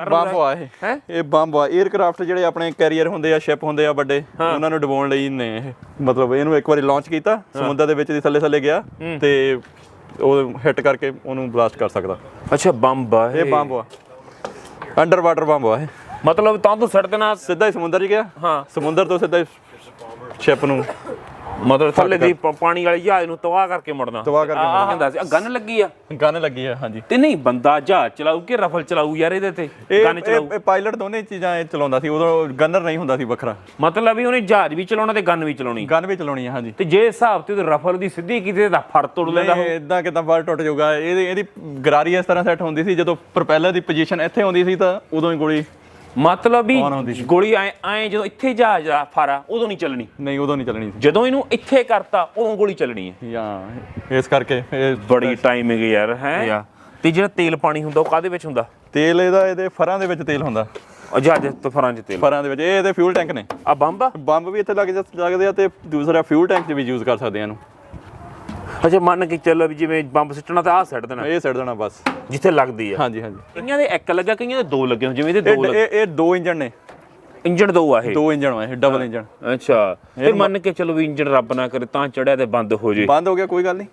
Bomb ਆ ਇਹ। ਹੈਂ? ਇਹ ਬੰਬ ਆ 에ਅਰਕ੍ਰਾਫਟ ਜਿਹੜੇ ਆਪਣੇ ਕੈਰੀਅਰ ਹੁੰਦੇ ਆ ਸ਼ਿਪ ਹੁੰਦੇ ਆ ਵੱਡੇ ਉਹਨਾਂ ਨੂੰ ਡਬਾਉਣ ਲਈ ਨੇ ਇਹ। ਮਤਲਬ ਇਹਨੂੰ ਇੱਕ ਵਾਰੀ ਲਾਂਚ ਕੀਤਾ ਸਮੁੰਦਰ ਦੇ ਵਿੱਚ ਦੀ ਥੱਲੇ ਥੱਲੇ ਗਿਆ ਤੇ ਉਹ ਹਿੱਟ ਕਰਕੇ ਉਹਨੂੰ ਬਲਾਸਟ ਕਰ ਸਕਦਾ। ਅੱਛਾ ਬੰਬ ਆ ਇਹ। ਬੰਬ ਆ। ਅੰਡਰ ਵਾਟਰ ਬੰਬ ਆ ਇਹ। ਮਤਲਬ ਤਾਂ ਤੂੰ ਸੜ ਦੇਣਾ ਸਿੱਧਾ ਹੀ ਸਮੁੰਦਰ 'ਚ ਗਿਆ। ਹਾਂ। ਸਮੁੰਦਰ ਤੋਂ ਸਿੱਧਾ ਹੀ ਸ਼ਿਪ ਨੂੰ ਮਤਲਬ ਥੱਲੇ ਦੀ ਪ- ਪਾਣੀ ਵਾਲੀ ਜਹਾਜ਼ ਨੂੰ ਤਬਾਹ ਕਰਕੇ ਮੁੜਨਾ। ਤਬਾਹ ਕਰਕੇ ਆਹ ਹੁੰਦਾ ਸੀ ਗਨ ਲੱਗੀ ਆ। ਗਨ ਲੱਗੀ ਆ ਹਾਂਜੀ। ਤੇ ਨਹੀਂ ਬੰਦਾ ਜਹਾਜ਼ ਚਲਾਊ ਕਿ ਰਫਲ ਚਲਾਊ ਯਾਰ ਇਹਦੇ ਤੇ? ਇਹ ਗਨ ਚਲਾਊ। ਇਹ ਪਾਇਲਟ ਦੋਨੇ ਚੀਜ਼ਾਂ ਇਹ ਚਲਾਉਂਦਾ ਸੀ ਉਦੋਂ ਗਨਰ ਨਹੀਂ ਹੁੰਦਾ ਸੀ ਵੱਖਰਾ। ਮਤਲਬ ਵੀ ਉਹਨੇ ਜਹਾਜ਼ ਵੀ ਚਲਾਉਣਾ ਤੇ ਗਨ ਵੀ ਚਲਾਉਣੀ। ਗਨ ਵੀ ਚਲਾਉਣੀ ਆ ਹਾਂਜੀ। ਤੇ ਜੇ ਹਿਸਾਬ ਤੇ ਉਹਦੇ ਰਫਲ ਦੀ ਸਿੱਧੀ ਕੀਤੀ ਤਾਂ ਫਰ ਤੋੜ ਲੈਂਦਾ ਨਹੀਂ ਇਦਾਂ ਕਿਦਾਂ ਬਾਹਰ ਟੁੱਟ ਜਾਊਗਾ। ਇਹਦੀ ਇਹਦੀ ਗਰਾਰੀ ਇਸ ਤਰ੍ਹਾਂ ਸੈੱਟ ਹੁੰਦੀ ਸੀ ਜਦੋਂ ਪ੍ਰੋਪੈਲਰ ਦੀ ਪੋਜੀਸ਼ਨ ਇੱਥੇ ਹੁੰਦੀ ਸੀ ਤਾਂ ਉਦੋਂ ਹੀ ਗੋਲੀ ਮਤਲਬ ਵੀ। ਗੋਲੀ ਐ ਐ ਜਦੋਂ ਇੱਥੇ ਜਹਾਜ਼ ਆ ਫਾਰਾ ਉਦੋਂ ਨਹੀਂ ਚੱਲਣੀ। ਨਹੀਂ ਉਦੋਂ ਨਹੀਂ ਚੱਲਣੀ ਸੀ। ਜਦੋਂ ਇਹਨੂੰ ਇੱਥੇ ਕਰਤਾ ਉਦੋਂ ਗੋਲੀ ਚੱਲਣੀ ਹੈ। ਜਾਂ ਇਸ ਕਰਕੇ ਇਹ ਬੜੀ ਟਾਈਮਿੰਗ ਯਾਰ ਹੈ? ਤੇ ਜਿਹੜਾ ਤੇਲ ਪਾਣੀ ਹੁੰਦਾ ਉਹ ਕਾਦੇ ਵਿੱਚ ਹੁੰਦਾ? ਤੇਲ ਇਹਦਾ ਇਹਦੇ ਫਰਾਂ ਦੇ ਵਿੱਚ ਤੇਲ ਹੁੰਦਾ। ਜਹਾਜ਼ ਤੋਂ ਫਰਾਂ 'ਚ ਤੇਲ। ਫਰਾਂ ਦੇ ਵਿੱਚ ਇਹ ਇਹਦੇ ਫਿਊਲ ਟੈਂਕ ਨੇ। ਆ ਬੰਬ ਬੰਬ ਵੀ ਇੱਥੇ ਲੱਗ ਜਾ- ਲੱਗਦੇ ਆ ਤੇ ਦੂਸਰਾ ਫਿਊਲ ਟੈਂਕ 'ਚ ਵੀ ਯੂਜ਼ ਕਰ ਸਕਦੇ ਆ ਇਹਨੂੰ। ਅੱਛਾ ਮੰਨ ਕੇ ਚੱਲੋ ਵੀ ਜਿਵੇਂ ਬੰਬ ਸਿੱਟਣਾ ਤਾਂ ਆਹ ਸੱਟ ਦੇਣਾ ਇਹ ਛੱਡ ਦੇਣਾ ਬਸ। ਜਿੱਥੇ ਲੱਗਦੀ ਆ। ਹਾਂਜੀ ਹਾਂਜੀ। ਕਈਆਂ ਦੇ ਇੱਕ ਲੱਗਾ ਕਈਆਂ ਦੇ ਦੋ ਲੱਗੇ ਹੋਣ, ਜਿਵੇਂ ਇਹਦੇ ਦੋ ਇਹ ਇਹ ਇਹ ਦੋ ਇੰਜਣ ਨੇ। ਇੰਜਣ ਦੋ ਆ ਇਹ। ਦੋ ਇੰਜਣ ਆ ਇਹ ਡਬਲ ਇੰਜਣ। ਅੱਛਾ। ਤੇ ਮੰਨ ਕੇ ਚੱਲੋ ਵੀ ਇੰਜਣ ਰੱਬ ਨਾ ਕਰੇ ਤਾਂ ਚੜਿਆ ਤੇ ਬੰਦ ਹੋ ਜੇ। ਬੰਦ ਹੋ ਗਿਆ ਕੋਈ ਗੱਲ ਨਹੀਂ।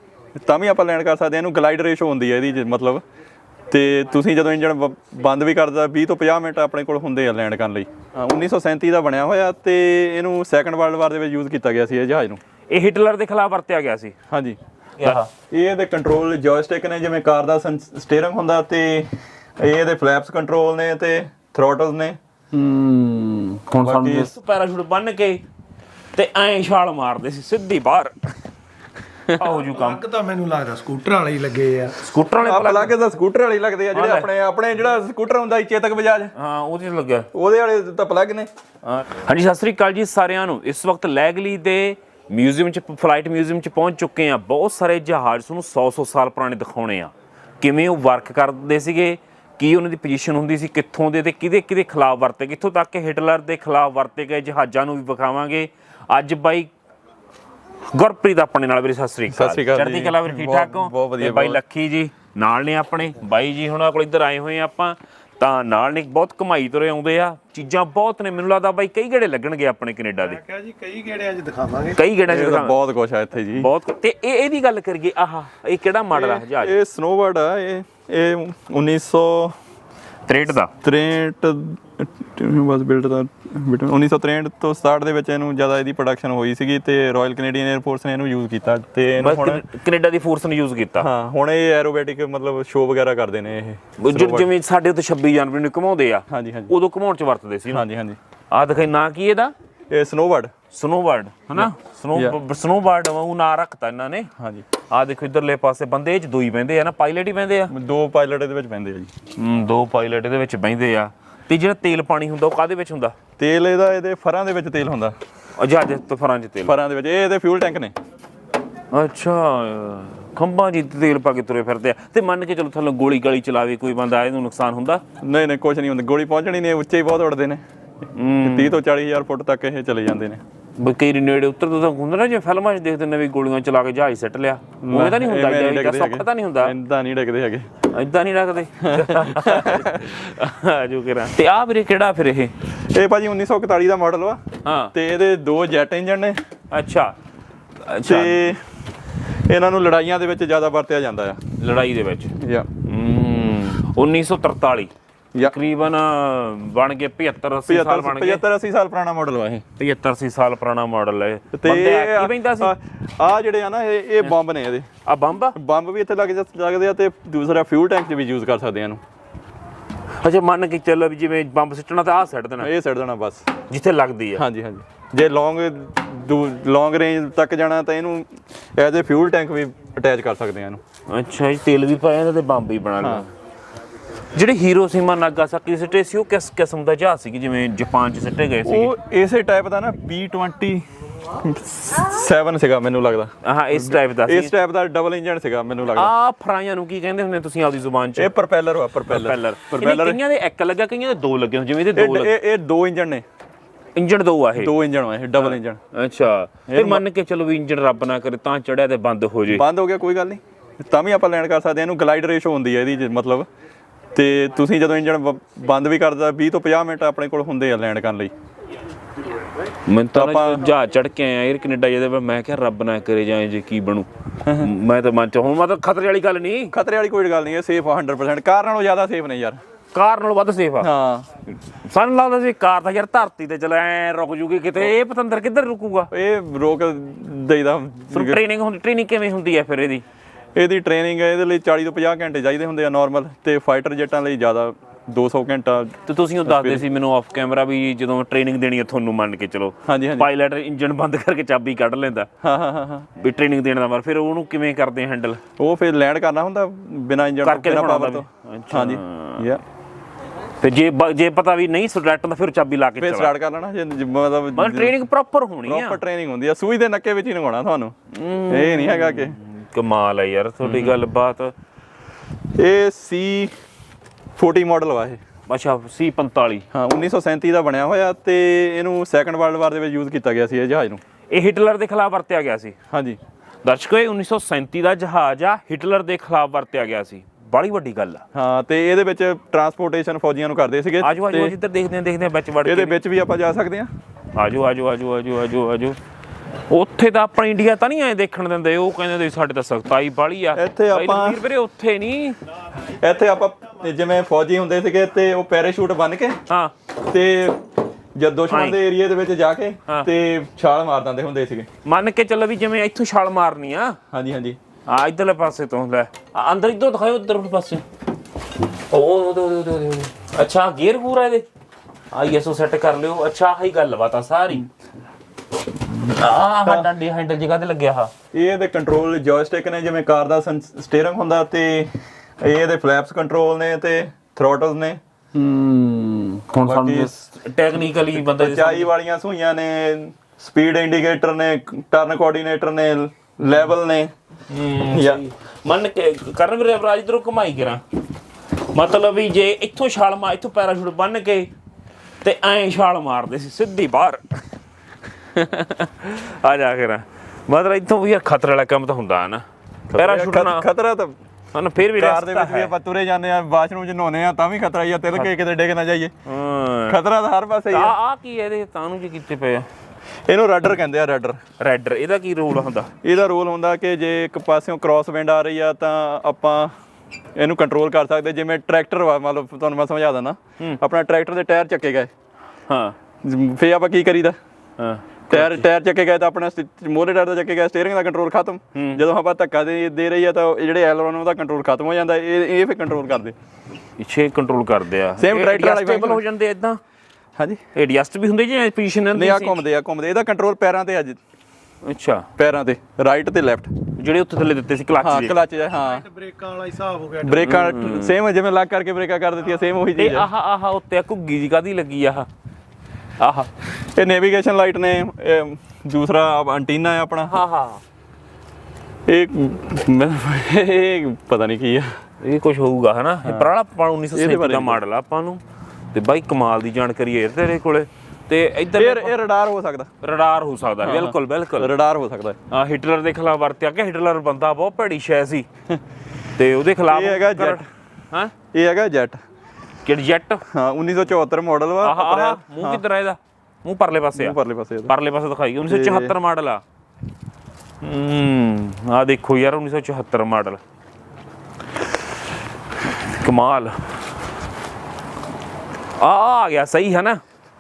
ਤਾਂ ਵੀ ਆਪਾਂ ਲੈਂਡ ਕਰ ਸਕਦੇ ਆ ਇਹਨੂੰ ਗਲਾਈਡ ਰੇਸ਼ੋ ਹੁੰਦੀ ਹੈ ਇਹਦੀ ਜੇ ਮਤਲਬ। ਤੇ ਤੁਸੀਂ ਜਦੋਂ ਇੰਜਣ ਬ- ਬੰਦ ਵੀ ਕਰਦਾ 20 ਤੋਂ 50 ਮਿੰਟ ਆਪਣੇ ਕੋਲ ਹੁੰਦੇ ਆ ਲੈਂਡ ਕਰਨ ਲਈ। ਹਾਂ, 1937 ਦਾ ਬਣਿਆ ਹੋਇਆ ਤੇ ਇਹਨੂੰ ਸੈਕੰਡ ਵਰਲਡ ਵਾਰ ਦੇ ਵਿੱਚ ਯੂਜ਼ ਕੀਤਾ ਗਿਆ ਸੀ ਇਹ ਜਹਾਜ਼ ਨੂੰ। ਇਹ ਹਿਟਲਰ ਦੇ ਖਿਲਾਫ ਵਰਤਿਆ ਗਿਆ ਸੀ। ਹਾਂਜੀ। ਇਹ ਇਹਦੇ ਕੰਟਰੋਲ ਜੋਇਸਟਿਕ ਨੇ ਜਿਵੇਂ ਕਾਰ ਦਾ ਸਟੀਅਰਿੰਗ ਹੁੰਦਾ ਤੇ ਇਹ ਇਹਦੇ ਫਲੈਪਸ ਕੰਟਰੋਲ ਨੇ ਤੇ ਥ੍ਰੋਟਲਸ ਨੇ। ਹੂੰ ਹੁਣ ਸਾਨੂੰ ਪੈਰਾਸ਼ੂਟ ਬੰਨ ਕੇ ਤੇ ਐਂ ਛਾਲ ਮਾਰਦੇ ਸੀ ਸਿੱਧੀ ਬਾਹਰ। ਆਓ ਜੂ ਕੰਮ। ਪਲੱਗ ਤਾਂ ਮੈਨੂੰ ਲੱਗਦਾ ਸਕੂਟਰ ਵਾਲੇ ਹੀ ਲੱਗੇ ਆ। ਸਕੂਟਰ ਵਾਲੇ ਪਲੱਗ ਦਾ ਸਕੂਟਰ ਵਾਲੇ ਲੱਗਦੇ ਆ ਜਿਹੜੇ ਆਪਣੇ ਆਪਣੇ ਜਿਹੜਾ ਸਕੂਟਰ ਹੁੰਦਾ ਚੇਤਕ ਬਜਾਜ। ਹਾਂ ਉਹਦੇ ਲੱਗਿਆ। ਉਹਦੇ ਵਾਲੇ ਤਾਂ ਪਲੱਗ ਨੇ। ਹਾਂ। ਹਾਂਜੀ ਸਤਿ ਸ੍ਰੀ ਅਕਾਲ ਜੀ ਸਾਰਿਆਂ ਨੂੰ। ਇਸ ਵਕਤ ਲੈਗਲੀ ਦੇ ਮਿਊਜ਼ੀਅਮ ਚ ਫਲਾਈਟ ਮਿਊਜ਼ੀਅਮ ਚ ਪਹੁੰਚ ਚੁੱਕੇ ਆ ਬਹੁਤ ਸਾਰੇ ਜਹਾਜ਼ ਤੁਹਾਨੂੰ 100-100 ਸਾਲ ਪੁਰਾਣੇ ਦਿਖਾਉਣੇ ਆ। ਕਿਵੇਂ ਉਹ ਵਰਕ ਕਰਦੇ ਸੀਗੇ? ਕੀ ਉਹਨਾਂ ਦੀ ਪੋਜੀਸ਼ਨ ਹੁੰਦੀ ਸੀ? ਕਿੱਥੋਂ ਦੇ ਤੇ ਕਿਹਦੇ ਕਿਹਦੇ ਖਿਲਾਫ ਵਰਤੇ? ਕਿੱਥੋਂ ਤੱਕ ਕਿ ਹਿਟਲਰ ਦੇ ਖਿਲਾਫ ਵਰਤੇ ਗਏ ਜਹਾਜ਼ਾਂ ਨੂੰ ਵੀ ਵਿਖਾਵਾਂਗੇ? ਅੱਜ ਬਾਈ ਗੁਰਪ੍ਰੀਤ ਆਪਣੇ ਨਾਲ ਵੀਰੇ ਸਤਿ ਸ੍ਰੀ ਅਕਾਲ। ਚੜ੍ਹਦੀ। ਕਲਾ ਵੀਰੇ ਠੀਕ ਠਾਕ ਹੋ? ਤੇ ਬਾਈ। ਲੱਖੀ ਜੀ ਨਾਲ ਨੇ ਆਪਣੇ। ਬਾਈ ਜੀ ਹੁਣਾਂ ਕੋਲ ਇੱਧਰ ਆਏ ਹੋਏ ਆ ਆਪਾਂ। ਤਾਂ ਨਾਲ ਨੇ ਬਹੁਤ ਕਮਾਈ ਤੁਰੇ ਆਉਂਦੇ ਆ ਚੀਜ਼ਾਂ ਬਹੁਤ ਨੇ ਮੈਨੂੰ ਲੱਗਦਾ ਬਾਈ ਕਈ ਗੇੜੇ ਲੱਗਣਗੇ ਆਪਣੇ ਕੈਨੇਡਾ ਦੇ। ਕਿਹਾ ਜੀ ਕਈ ਗੇੜਿਆਂ 'ਚ ਦਿਖਾਵਾਂਗੇ। ਕਈ ਗੇੜਾਂ ਚ ਇਹ ਤਾਂ ਦਿਖਾਵਾਂ ਬਹੁਤ ਕੁਛ ਆ ਇੱਥੇ ਜੀ। ਬਹੁਤ ਤੇ ਇਹ ਇਹਦੀ ਗੱਲ ਕਰੀਏ ਆਹ ਇਹ ਕਿਹੜਾ ਮਾਡਲ ਆ ਜਹਾਜ਼? ਇਹ ਸਨੋਵਰਡ ਆ ਇਹ ਇਹ 1963 63 ਦਾ? ਵਾਸ ਬਿਲਡ ਦਾ 1963 ਤੋਂ ਸਟਾਰਟ ਦੇ ਵਿੱਚ ਇਹਨੂੰ ਜ਼ਿਆਦਾ ਇਹਦੀ ਪ੍ਰੋਡਕਸ਼ਨ ਹੋਈ ਸੀਗੀ ਤੇ ਰਾਇਲ ਕੈਨੇਡੀਅਨ 에ਅਰਫੋਰਸ ਨੇ ਇਹਨੂੰ ਯੂਜ਼ ਕੀਤਾ ਤੇ ਇਹਨੂੰ ਬਸ ਹੁਣ ਕੈਨ- ਕੈਨੇਡਾ ਦੀ ਫੋਰਸ ਨੇ ਯੂਜ਼ ਕੀਤਾ? ਹਾਂ ਹੁਣ ਇਹ ਐਰੋਬੈਟਿਕ ਮਤਲਬ ਸ਼ੋਅ ਵਗੈਰਾ ਕਰਦੇ ਨੇ ਇਹ ਜਿਵੇਂ ਸਾਡੇ ਉੱਤੇ 26 ਜਨਵਰੀ ਨੂੰ ਘਮਾਉਂਦੇ ਆ ਹਾਂਜੀ ਹਾਂਜੀ। ਉਦੋਂ ਘਮਾਉਣ ਚ ਵਰਤਦੇ ਸੀ ਹਾਂਜੀ ਹਾਂਜੀ। ਆਹ ਦਿਖਾਈ ਨਾਂ ਕੀ ਇਹਦਾ? ਇਹ ਸਨੋਵਰਡ। ਸਨੋਬਰਡ ਹਨਾ? ਸਨੋ ਸਨੋਬਰਡ ਉਹ ਨਾਂ ਰੱਖਤਾ ਇਹਨਾਂ ਨੇ। ਹਾਂਜੀ। ਆਹ ਦੇਖੋ ਇਧਰਲੇ ਪਾਸੇ ਬੰਦੇ ਇਹ ਚ ਦੋ ਹੀ ਬਹਿੰਦੇ ਆ ਨਾ ਪਾਇਲਟ ਹੀ ਬਹਿੰਦੇ ਆ। ਦੋ ਪਾਇਲਟ ਇਹਦੇ ਵਿੱਚ ਪੈਂਦੇ ਆ ਜੀ। ਹਮ, ਦੋ ਪਾਇਲਟ ਇਹਦੇ ਵਿੱਚ ਬਹਿੰਦੇ ਆ। ਤੇ ਜਿਹੜਾ ਤੇਲ ਪਾਣੀ ਹੁੰਦਾ ਉਹ ਕਾਦੇ ਵਿੱਚ ਹੁੰਦਾ? ਤੇਲ ਇਹਦਾ ਇਹਦੇ ਫਰਾਂ ਦੇ ਵਿੱਚ ਤੇਲ ਹੁੰਦਾ। ਜਹਾਜ਼ ਤੋਂ ਫਰਾਂ ਚ ਤੇਲ। ਫਰਾਂ ਦੇ ਵਿੱਚ। ਇਹ ਇਹਦੇ ਫਿਊਲ ਟੈਂਕ ਨੇ। ਅੱਛਾ ਖੰਭਾਂ ਜੀ ਤੇ ਤੇਲ ਪਾ ਕੇ ਤੁਰੇ ਫਿਰਦੇ ਆ। ਤੇ ਮੰਨ ਕੇ ਚਲੋ ਥੱਲੋਂ ਗੋਲੀ ਗਾਲੀ ਚਲਾਵੇ ਕੋਈ ਬੰਦਾ ਇਹਨੂੰ ਨੁਕਸਾਨ ਹੁੰਦਾ? ਨਹੀਂ ਨਹੀਂ ਕੁਝ ਨਹੀਂ ਹੁੰਦਾ। ਗੋਲੀ ਪਹੁੰਚਣੀ ਨੇ ਉੱਚੇ ਹੀ ਬਹੁਤ ਉੜਦੇ ਨੇ। 30 ਤੋਂ 40000 ਫੁੱਟ ਤੱਕ ਇਹ ਚਲੇ ਜਾਂਦੇ ਨੇ। ਵਾਰੀ ਨੇੜੇ ਉੱਤਰ ਤੋਂ ਤਾਂ ਹੁੰਦਾ ਨਾ ਜੇ ਫਿਲਮਾਂ 'ਚ ਦੇਖਦੇ ਨੇ ਵੀ ਗੋਲੀਆਂ ਚਲਾ ਕੇ ਜਹਾਜ਼ ਸੱਟ ਲਿਆ ਉਹ ਤਾਂ ਨਹੀਂ ਹੁੰਦਾ ਡਿੱਗਦੇ ਸੌਖਾ ਤਾਂ ਨਹੀਂ ਹੁੰਦਾ। ਇੰਦਾ ਨਹੀਂ ਡਿੱਗਦੇ ਹੈਗੇ। ਇਦਾਂ ਨਹੀਂ ਰੱਖਦੇ ਆਜੋ ਕਿਰਾ। ਤੇ ਆ ਵੀਰੇ ਕਿਹੜਾ ਫਿਰ ਇਹ? ਇਹ ਭਾਜੀ 1941 ਦਾ ਮਾਡਲ ਵਾ। ਹਾਂ। ਤੇ ਇਹਦੇ ਦੋ ਜੈਟ ਇੰਜਨ ਨੇ। ਅੱਛਾ। ਅੱਛਾ। ਤੇ ਇਹਨਾਂ ਨੂੰ ਲੜਾਈਆਂ ਦੇ ਵਿੱਚ ਜ਼ਿਆਦਾ ਵਰਤਿਆ ਜਾਂਦਾ ਆ। ਲੜਾਈ ਦੇ ਵਿੱਚ। ਯਾ। ਹਮ, 1943 ਯਾ। ਤਕਰੀਬਨ ਬਣ ਕੇ 75 80 ਸਾਲ 75 ਬਣ ਗਏ। 75 80 ਸਾਲ ਪੁਰਾਣਾ ਮਾਡਲ ਵਾ ਇਹ। 75 80 ਸਾਲ ਪੁਰਾਣਾ ਮਾਡਲ ਹੈ ਤੇ ਬੰਦੇ ਕੀ ਪੈਂਦਾ ਸੀ? ਆ ਜਿਹੜੇ ਆ ਨਾ ਇਹ ਇਹ ਬੰਬ ਨੇ ਇਹਦੇ। ਆ ਬੰਬ? ਆ ਬੰਬ ਵੀ ਇੱਥੇ ਲੱਗ ਜਾ- ਲੱਗਦੇ ਆ ਤੇ ਦੂਸਰਾ ਫਿਊਲ ਟੈਂਕ 'ਚ ਵੀ ਯੂਜ਼ ਕਰ ਸਕਦੇ ਆ ਇਹਨੂੰ। ਅੱਛਾ ਮੰਨ ਕੇ ਚੱਲੋ ਵੀ ਜਿਵੇਂ ਬੰਬ ਸਿੱਟਣਾ ਤਾਂ ਆ ਸੱਟ ਦੇਣਾ। ਇਹ ਛੱਡ ਦੇਣਾ ਬਸ। ਜਿੱਥੇ ਲੱਗਦੀ ਆ। ਹਾਂਜੀ ਹਾਂਜੀ। ਜੇ ਲੌਂਗ ਲੌਂਗ ਰੇਂਜ ਤੱਕ ਜਾਣਾ ਤਾਂ ਇਹਨੂੰ ਐਜ਼ ਅ ਫਿਊਲ ਟੈਂਕ ਵੀ ਅਟੈਚ ਕਰ ਸਕਦੇ ਆ ਇਹਨੂੰ। ਅੱਛਾ ਜੀ ਤੇਲ ਵੀ ਪਾਇਆ ਤੇ ਬੰਬ ਵੀ ਬਣਾ ਲਿਆ ਜਿਹੜੇ ਹੀਰੋਸੀਮਾ ਨਾਗਾਸਾਕੀ ਸਿੱਟੇ ਸੀ ਉਹ ਕਿਸ ਕਿਸਮ ਦਾ ਜਹਾਜ਼ ਸੀ ਜਿਵੇਂ ਜਾਪਾਨ ਚ ਸਿੱਟੇ ਗਏ ਸੀ ਉਹ ਇਸੇ ਟਾਈਪ ਦਾ ਨਾ B20 7 ਸੀਗਾ ਮੈਨੂੰ ਲੱਗਦਾ। ਆਹ ਇਸ ਟਾਈਪ ਦਾ ਸੀ। ਇਸ ਟਾਈਪ ਦਾ ਡਬਲ ਇੰਜਨ ਸੀਗਾ ਮੈਨੂੰ ਲੱਗਦਾ। ਆ ਫਰਾਈਆਂ ਨੂੰ ਕੀ ਕਹਿੰਦੇ ਹੁੰਦੇ ਤੁਸੀਂ ਆਪਦੀ ਜ਼ੁਬਾਨ ਚ? ਇਹ ਪ੍ਰੋਪੈਲਰ ਵਾ ਪ੍ਰੋਪੈਲਰ ਪ੍ਰੋਪੈਲਰ ਕਈਆਂ ਦੇ ਇੱਕ ਲੱਗਾ ਕਈਆਂ ਦੇ ਦੋ ਲੱਗੇ ਜਿਵੇਂ ਇਹਦੇ ਦੋ ਇਹ ਇਹ- ਇਹ ਦੋ ਇੰਜਨ ਨੇ। ਇੰਜਣ ਦੋ ਆ ਇਹ। ਦੋ ਇੰਜਨ ਵਾ ਇਹ ਡਬਲ ਇੰਜਨ ਅੱਛਾ। ਤੇ ਮੰਨ ਕੇ ਚਲੋ ਵੀ ਇੰਜਣ ਰੱਬ ਨਾ ਕਰੇ ਤਾਂ ਚੜਿਆ ਤੇ ਬੰਦ ਹੋ ਜੇ। ਬੰਦ ਹੋ ਗਿਆ ਕੋਈ ਗੱਲ ਨਹੀਂ। ਤਾਂ ਵੀ ਆਪਾਂ ਲੈਂਡ ਕਰ ਸਕਦੇ ਆ ਇਹਨੂੰ ਗਲਾਈਡ ਰੇਸ਼ੋ ਹੁੰਦੀ ਹੈ ਇਹਦੀ ਮਤਲਬ। ਤੇ ਤੁਸੀਂ ਜਦੋਂ ਇੰਜਣ ਬੰਦ ਵੀ ਕਰਦਾ 20 ਤੋਂ 50 ਮਿੰਟ ਆਪਣੇ ਕੋਲ ਹੁੰਦੇ ਆ ਲੈਂਡ ਕਰਨ ਲਈ। ਮੈਂ ਤਾਂ ਆਪਾਂ- ਜਦੋਂ ਜਹਾਜ਼ ਚੜ ਕੇ ਆਇਆ 에ਅਰ ਕੈਨੇਡਾ ਪਰ ਮੈਂ ਕਿਹਾ ਰੱਬ ਨਾ ਕਰੇ ਜਾਏ ਜੇ ਕੀ ਬਣੂ? ਮੈਂ ਤਾਂ ਮਨ ਚ ਹੁਣ ਮੈਂ ਤਾਂ ਖਤਰੇ ਵਾਲੀ ਗੱਲ ਨਹੀਂ। ਖਤਰੇ ਵਾਲੀ ਕੋਈ ਗੱਲ ਨਹੀਂ ਹੈ ਸੇਫ 100% ਕਾਰ ਨਾਲੋਂ ਜ਼ਿਆਦਾ ਸੇਫ ਨੇ ਯਾਰ। ਕਾਰ ਨਾਲੋਂ ਵੱਧ ਸੇਫ ਆ। ਹਾਂ। ਸਾਨੂੰ ਲੱਗਦਾ ਸੀ ਕਾਰ ਤਾਂ ਯਾਰ ਧਰਤੀ ਤੇ ਚਲਾ ਐ ਰੁਕ ਜੂਗੀ ਕਿਤੇ ਇਹ ਪਤੰਦਰ ਕਿੱਧਰ ਰੁਕੂਗਾ? ਇਹ ਰੋਕ ਦੇਈਦਾ। ਫਿਰ ਟ੍ਰੇਨਿੰਗ ਹੁੰਦੀ ਟ੍ਰੇਨਿੰਗ ਕਿਵੇਂ ਹੁੰਦੀ ਹੈ ਫਿਰ ਇਹਦੀ? ਇਹਦੀ ਟ੍ਰੇਨਿੰਗ ਇਹਦੇ ਲਈ 40 ਤੋਂ 50 ਘੰਟੇ ਚਾਹੀਦੇ ਹੁੰਦੇ ਆ ਨਾਰਮਲ ਤੇ ਫਾਈਟਰ ਜੈਟਾਂ ਲਈ ਜ਼ਿਆਦਾ 200 ਘੰਟਾ ਤੇ ਤੁਸੀਂ ਉਹ ਦੱਸਦੇ ਸੀ ਮੈਨੂੰ ਆਫ ਕੈਮਰਾ ਵੀ ਜਦੋਂ ਟ੍ਰੇਨਿੰਗ ਦੇਣੀ ਹੈ ਤੁਹਾਨੂੰ ਮੰਨ ਕੇ ਚਲੋ। ਪਾਇਲਟ ਇੰਜਨ ਬੰਦ ਕਰਕੇ ਚਾਬੀ ਕੱਢ ਲੈਂਦਾ। ਹਾਂ ਹਾਂ ਹਾਂ ਹਾਂ। ਵੀ ਟ੍ਰੇਨਿੰਗ ਦੇਣ ਦਾ ਬਾਅਦ ਫਿਰ ਉਹਨੂੰ ਕਿਵੇਂ ਕਰਦੇ ਹੈਂਡਲ ਉਹ ਫਿਰ ਲੈਂਡ ਕਰਨਾ ਹੁੰਦਾ ਬਿਨਾ ਇੰਜਣ ਤੋਂ ਬਿਨਾ ਪਾਵਰ ਤੋਂ। ਹਾਂਜੀ। ਯਾ ਤੇ ਜੇ ਜੇ ਪਤਾ ਵੀ ਨਹੀਂ ਸਟਰੈਕਟ ਤਾਂ ਫਿਰ ਚਾਬੀ ਲਾ ਕੇ ਫਿਰ ਚਲਾ। ਸਟਾਰਟ ਕਰ ਲੈਣਾ ਜੇ ਮਤਲਬ ਟ੍ਰੇਨਿੰਗ ਪ੍ਰੋਪਰ ਹੋਣੀ ਆ। ਪ੍ਰੋਪਰ ਟ੍ਰੇਨਿੰਗ ਹੁੰਦੀ ਆ। ਸੂਈ ਦੇ ਨੱਕੇ ਵਿੱਚ ਹੀ ਲਗਾਉਣਾ ਤੁਹਾਨੂੰ। ਇਹ ਨਹੀਂ ਹੈਗਾ ਕਿ ਕਮਾਲ ਹੈ ਯਾਰ ਤੁਹਾਡੀ ਗੱਲ ਬਾਤ ਇਹ ਸੀ 40 ਮਾਡਲ ਵਾ ਇਹ। ਅੱਛਾ C45 ਹਾਂ 1937 ਦਾ ਬਣਿਆ ਹੋਇਆ ਤੇ ਇਹਨੂੰ ਸੈਕੰਡ ਵਰਲਡ ਵਾਰ ਦੇ ਵਿੱਚ ਯੂਜ਼ ਕੀਤਾ ਗਿਆ ਸੀ ਇਹ ਜਹਾਜ਼ ਨੂੰ। ਇਹ ਹਿਟਲਰ ਦੇ ਖਿਲਾਫ ਵਰਤਿਆ ਗਿਆ ਸੀ। ਹਾਂਜੀ। ਦਰਸ਼ਕੋ ਇਹ 1937 ਦਾ ਜਹਾਜ਼ ਆ ਹਿਟਲਰ ਦੇ ਖਿਲਾਫ ਵਰਤਿਆ ਗਿਆ ਸੀ। ਬੜੀ ਵੱਡੀ ਗੱਲ ਆ। ਹਾਂ ਤੇ ਇਹਦੇ ਵਿੱਚ ਟਰਾਂਸਪੋਰਟੇਸ਼ਨ ਫੌਜੀਆਂ ਨੂੰ ਕਰਦੇ ਸੀਗੇ ਆਜੋ ਆਜੋ ਤੇ ਇੱਧਰ ਦੇਖਦੇ ਆ ਦੇਖਦੇ ਆ ਵਿੱਚ ਵੜ ਇਹਦੇ ਕੇ ਵਿੱਚ ਵੀ ਆਪਾਂ ਜਾ ਸਕਦੇ ਹਾਂ। ਆਜੋ ਆਜੋ ਆਜੋ ਆਜੋ ਆਜੋ ਆਜੋ। ਉੱਥੇ ਤਾਂ ਆਪਣਾ ਇੰਡੀਆ ਤਾਂ ਨਹੀਂ ਐ ਦੇਖਣ ਦਿੰਦੇ ਉਹ ਕਹਿੰਦੇ ਨੇ ਸਾਡੇ ਤਾਂ ਸਖਤਾਈ ਬਾਲੀ ਆ। ਇੱਥੇ ਆਪਾਂ- ਲਖਬੀਰ ਵੀਰੇ ਉੱਥੇ ਨਹੀਂ ਇੱਥੇ ਆਪਾਂ ਜਿਵੇਂ ਫੌਜੀ ਹੁੰਦੇ ਸੀਗੇ ਤੇ ਉਹ ਪੈਰਾਸ਼ੂਟ ਬੰਨ ਕੇ ਹਾਂ। ਤੇ ਜਦ ਦੁਸ਼ਮਣ ਦੇ ਏਰੀਆ ਦੇ ਵਿੱਚ ਜਾ ਕੇ। ਤੇ ਛਾਲ ਮਾਰ ਦਿੰਦੇ ਹੁੰਦੇ ਸੀਗੇ। ਮੰਨ ਕੇ ਚੱਲੋ ਵੀ ਜਿਵੇਂ ਇੱਥੋਂ ਛਾਲ ਮਾਰਨੀ ਆ। ਹਾਂਜੀ ਹਾਂਜੀ। ਆ ਇਧਰਲੇ ਪਾਸੇ ਤੋਂ ਲੈ। ਅੰਦਰ ਇਧਰ ਦਿਖਾਓ ਉਧਰਲੇ ਪਾਸੇ। ਉਹ ਉਹ ਉਹ- ਅੱਛਾ ਗੇਅਰ ਪੂਰਾ ਇਹਦੇ। ਆਈਐਸਓ ਸੈੱਟ ਕਰ ਲਿਓ। ਅੱਛਾ ਆਹੀ ਗੱਲ ਬਾਤ ਆ ਸਾਰੀ। ਆਹ ਡੰਡੇ ਹੈਂਡਲ ਜਗ੍ਹਾ ਤੇ ਲੱਗਿਆ ਆ ਇਹ ਇਹਦੇ ਕੰਟਰੋਲ ਜੋਇਸਟਿਕ ਨੇ ਜਿਵੇਂ ਕਾਰ ਦਾ ਸਟੀਅਰਿੰਗ ਹੁੰਦਾ ਤੇ ਇਹ ਇਹਦੇ ਫਲੈਪਸ ਕੰਟਰੋਲ ਨੇ ਤੇ ਥ੍ਰੋਟਲਸ ਨੇ। ਹੂੰ ਹੁਣ ਸਾਨੂੰ ਟੈਕਨੀਕਲੀ ਬੰਦਾ ਚਾਈ ਵਾਲੀਆਂ ਸੂਈਆਂ ਨੇ ਸਪੀਡ ਇੰਡੀਕੇਟਰ ਨੇ ਟਰਨ ਕੋਆਰਡੀਨੇਟਰ ਨੇ ਲੈਵਲ ਨੇ। ਸਹੀ। ਮੰਨ ਕੇ ਕਰਨ ਵੀਰੇ ਅਵਰਾਜ ਇਧਰੋਂ ਕਮਾਈ ਕਰਾਂ। ਮਤਲਬ ਵੀ ਜੇ ਇੱਥੋਂ ਛਾਲ ਮਾਰ ਇੱਥੋਂ ਪੈਰਾਸ਼ੂਟ ਬੰਨ ਕੇ ਤੇ ਐਂ ਛਾਲ ਮਾਰਦੇ ਸੀ ਸਿੱਧੀ ਬਾਹਰ। ਆ ਜਾ ਕੇ ਮਤਲਬ ਇੱਥੋਂ ਵੀ ਯਾਰ ਖਤਰੇ ਵਾਲਾ ਕੰਮ ਤਾਂ ਹੁੰਦਾ ਹੈ ਨਾ। ਪੈਰਾਸ਼ੂਟ ਨਾ ਖਤਰਾ ਤਾਂ ਹਨ ਫਿਰ ਵੀ ਕਾਰ ਦੇ ਵਿੱਚ ਵੀ ਆਪਾਂ ਤੁਰੇ ਜਾਂਦੇ ਆ ਵਾਸ਼ਰੂਮ 'ਚ ਨਹਾਉਂਦੇ ਆ ਤਾਂ ਵੀ ਖਤਰਾ ਹੀ ਆ ਤਿਲ ਕੇ ਕਿਤੇ ਡਿੱਗ ਨਾ ਜਾਈਏ। ਖਤਰਾ ਤਾਂ ਹਰ ਪਾਸੇ ਹੀ ਆ। ਆ ਕੀ ਹੈ ਇਹਦੇ ਤਾਨੂੰ ਜੀ ਕੀਤੇ ਪਏ ਆ? ਇਹਨੂੰ ਰੈਡਰ ਕਹਿੰਦੇ ਆ ਰੈਡਰ ਰੈਡਰ ਇਹਦਾ ਕੀ ਰੋਲ ਹੁੰਦਾ? ਇਹਦਾ ਰੋਲ ਹੁੰਦਾ ਕਿ ਜੇ ਇੱਕ ਪਾਸਿਓਂ ਕ੍ਰਾਸ ਵਿੰਡ ਆ ਰਹੀ ਆ ਤਾਂ ਆਪਾਂ ਇਹਨੂੰ ਕੰਟਰੋਲ ਕਰ ਸਕਦੇ। ਜਿਵੇਂ ਟਰੈਕਟਰ ਵਾ ਮੰਨ ਲਓ ਤੁਹਾਨੂੰ ਮੈਂ ਸਮਝਾ ਦਿੰਦਾ। ਆਪਣਾ ਟਰੈਕਟਰ ਦੇ ਟਾਇਰ ਚੱਕੇ ਗਏ। ਹਾਂ। ਫੇ ਆਪਾਂ ਕੀ ਕਰੀਦਾ? ਹਾਂ। ਟਾਇਰ ਟਾਇਰ ਚੱਕੇ ਗਏ ਤਾਂ ਆਪਣਾ ਮੋਰੇ ਟਾਇਰ ਦਾ ਚੱਕੇ ਗਿਆ ਸਟੀਅਰਿੰਗ ਦਾ ਕੰਟਰੋਲ ਖਤਮ। ਜਦੋਂ ਆਪਾਂ ਧੱਕਾ ਦੇ ਦੇ ਰਹੀ ਆ ਤਾਂ ਇਹ ਜਿਹੜੇ ਐਲਰੋਨ ਉਹਦਾ ਕੰਟਰੋਲ ਖਤਮ ਹੋ ਜਾਂਦਾ ਇਹ ਇਹ ਫੇ ਕੰਟਰੋਲ ਕਰਦੇ। ਪਿੱਛੇ ਕੰਟਰੋਲ ਕਰਦੇ ਆ। Same tractor ਵਾਲਾ ਸਟੇਬਲ। ਹੋ ਜਾਂਦੇ ਇਦਾਂ ਹਾਂਜੀ। ਐਡਜਸਟ ਵੀ ਹੁੰਦੇ ਜਾਂ ਪੋਜੀਸ਼ਨ ਨਹੀਂ ਆ ਘੁੰਮਦੇ ਆ ਘੁੰਮਦੇ। ਇਹਦਾ ਕੰਟਰੋਲ ਪੈਰਾਂ ਤੇ ਅੱਜ। ਅੱਛਾ। ਪੈਰਾਂ ਤੇ ਰਾਈਟ ਤੇ ਲੈਫਟ ਜਿਹੜੇ ਉੱਥੇ ਥੱਲੇ ਦਿੱਤੇ ਸੀ ਕਲੱਚ ਹਾਂ ਦੇ ਕਲਚ ਹਾਂ। ਬ੍ਰੇਕਾਂ ਵਾਲਾ ਹਿਸਾਬ ਹੋ ਗਿਆ। ਬ੍ਰੇਕਾਂ ਸੇਮ ਜਿਵੇਂ ਲੱਗ ਕਰਕੇ ਬ੍ਰੇਕਾਂ ਕਰ ਦਿੱਤੀਆਂ ਸੇਮ ਉਹੀ ਚੀਜ਼ ਹੈ ਆਹ ਆਹ ਉੱਤੇ ਆ ਘੁੱਗੀ ਜੀ ਕਾਦੀ ਲੱਗੀ ਆ ਆਹ? ਆਹ। ਇਹ ਨੈਵੀਗੇਸ਼ਨ ਲਾਈਟ ਨੇ ਇਹ ਦੂਸਰਾ ਐਂਟੀਨਾ ਹੈ ਆਪਣਾ। ਹਾਂ ਹਾਂ। ਇਹ ਮੈਂ- ਇਹ ਪਤਾ ਨਹੀਂ ਕੀ ਆ। ਇਹ ਕੁਝ ਹੋਊਗਾ ਹਨਾ? ਇਹ ਪੁਰਾਣਾ ਆਪਾਂ 1970 ਬਾਰੇ ਦਾ ਮਾਡਲ ਆ ਆਪਾਂ ਨੂੰ। ਤੇ ਬਾਈ ਕਮਾਲ ਦੀ ਜਾਣਕਾਰੀ ਹੈ ਤੇਰੇ ਕੋਲੇ। ਤੇ ਇੱਧਰ ਇਹ ਇਹ ਰਡਾਰ ਹੋ ਸਕਦਾ। ਰਡਾਰ ਹੋ ਸਕਦਾ ਬਿਲਕੁਲ ਬਿਲਕੁਲ। ਰਡਾਰ ਹੋ ਸਕਦਾ। ਹੈ। ਆ ਹਿਟਲਰ ਦੇ ਖਿਲਾਫ ਵਰਤਿਆ ਕਿ ਹਿਟਲਰ ਬੰਦਾ ਬਹੁਤ ਭੈੜੀ ਸ਼ੈ ਸੀ। ਤੇ ਉਹਦੇ ਖਿਲਾਫ ਇਹ ਹੈਗਾ ਜੈਟ ਹਾਂ? ਇਹ ਹੈਗਾ ਜੈਟ ਕਿਹੜੀ ਜੈਟ? ਹਾਂ 1974 ਮਾਡਲ ਵਾ ਆਹ ਮੂੰਹ ਕਿੱਧਰ ਆ ਇਹਦਾ? ਮੂੰਹ ਪਰਲੇ ਪਾਸੇ ਆ। ਪਰਲੇ ਪਾਸੇ ਇਹਦਾ। ਪਰਲੇ ਪਾਸੇ ਦਿਖਾਈ 1974 ਮਾਡਲ ਆ। ਹੂੰ ਆ ਦੇਖੋ ਯਾਰ 1974 ਮਾਡਲ ਕਮਾਲ। ਆ ਆ ਗਿਆ ਸਹੀ ਹੈ ਨਾ?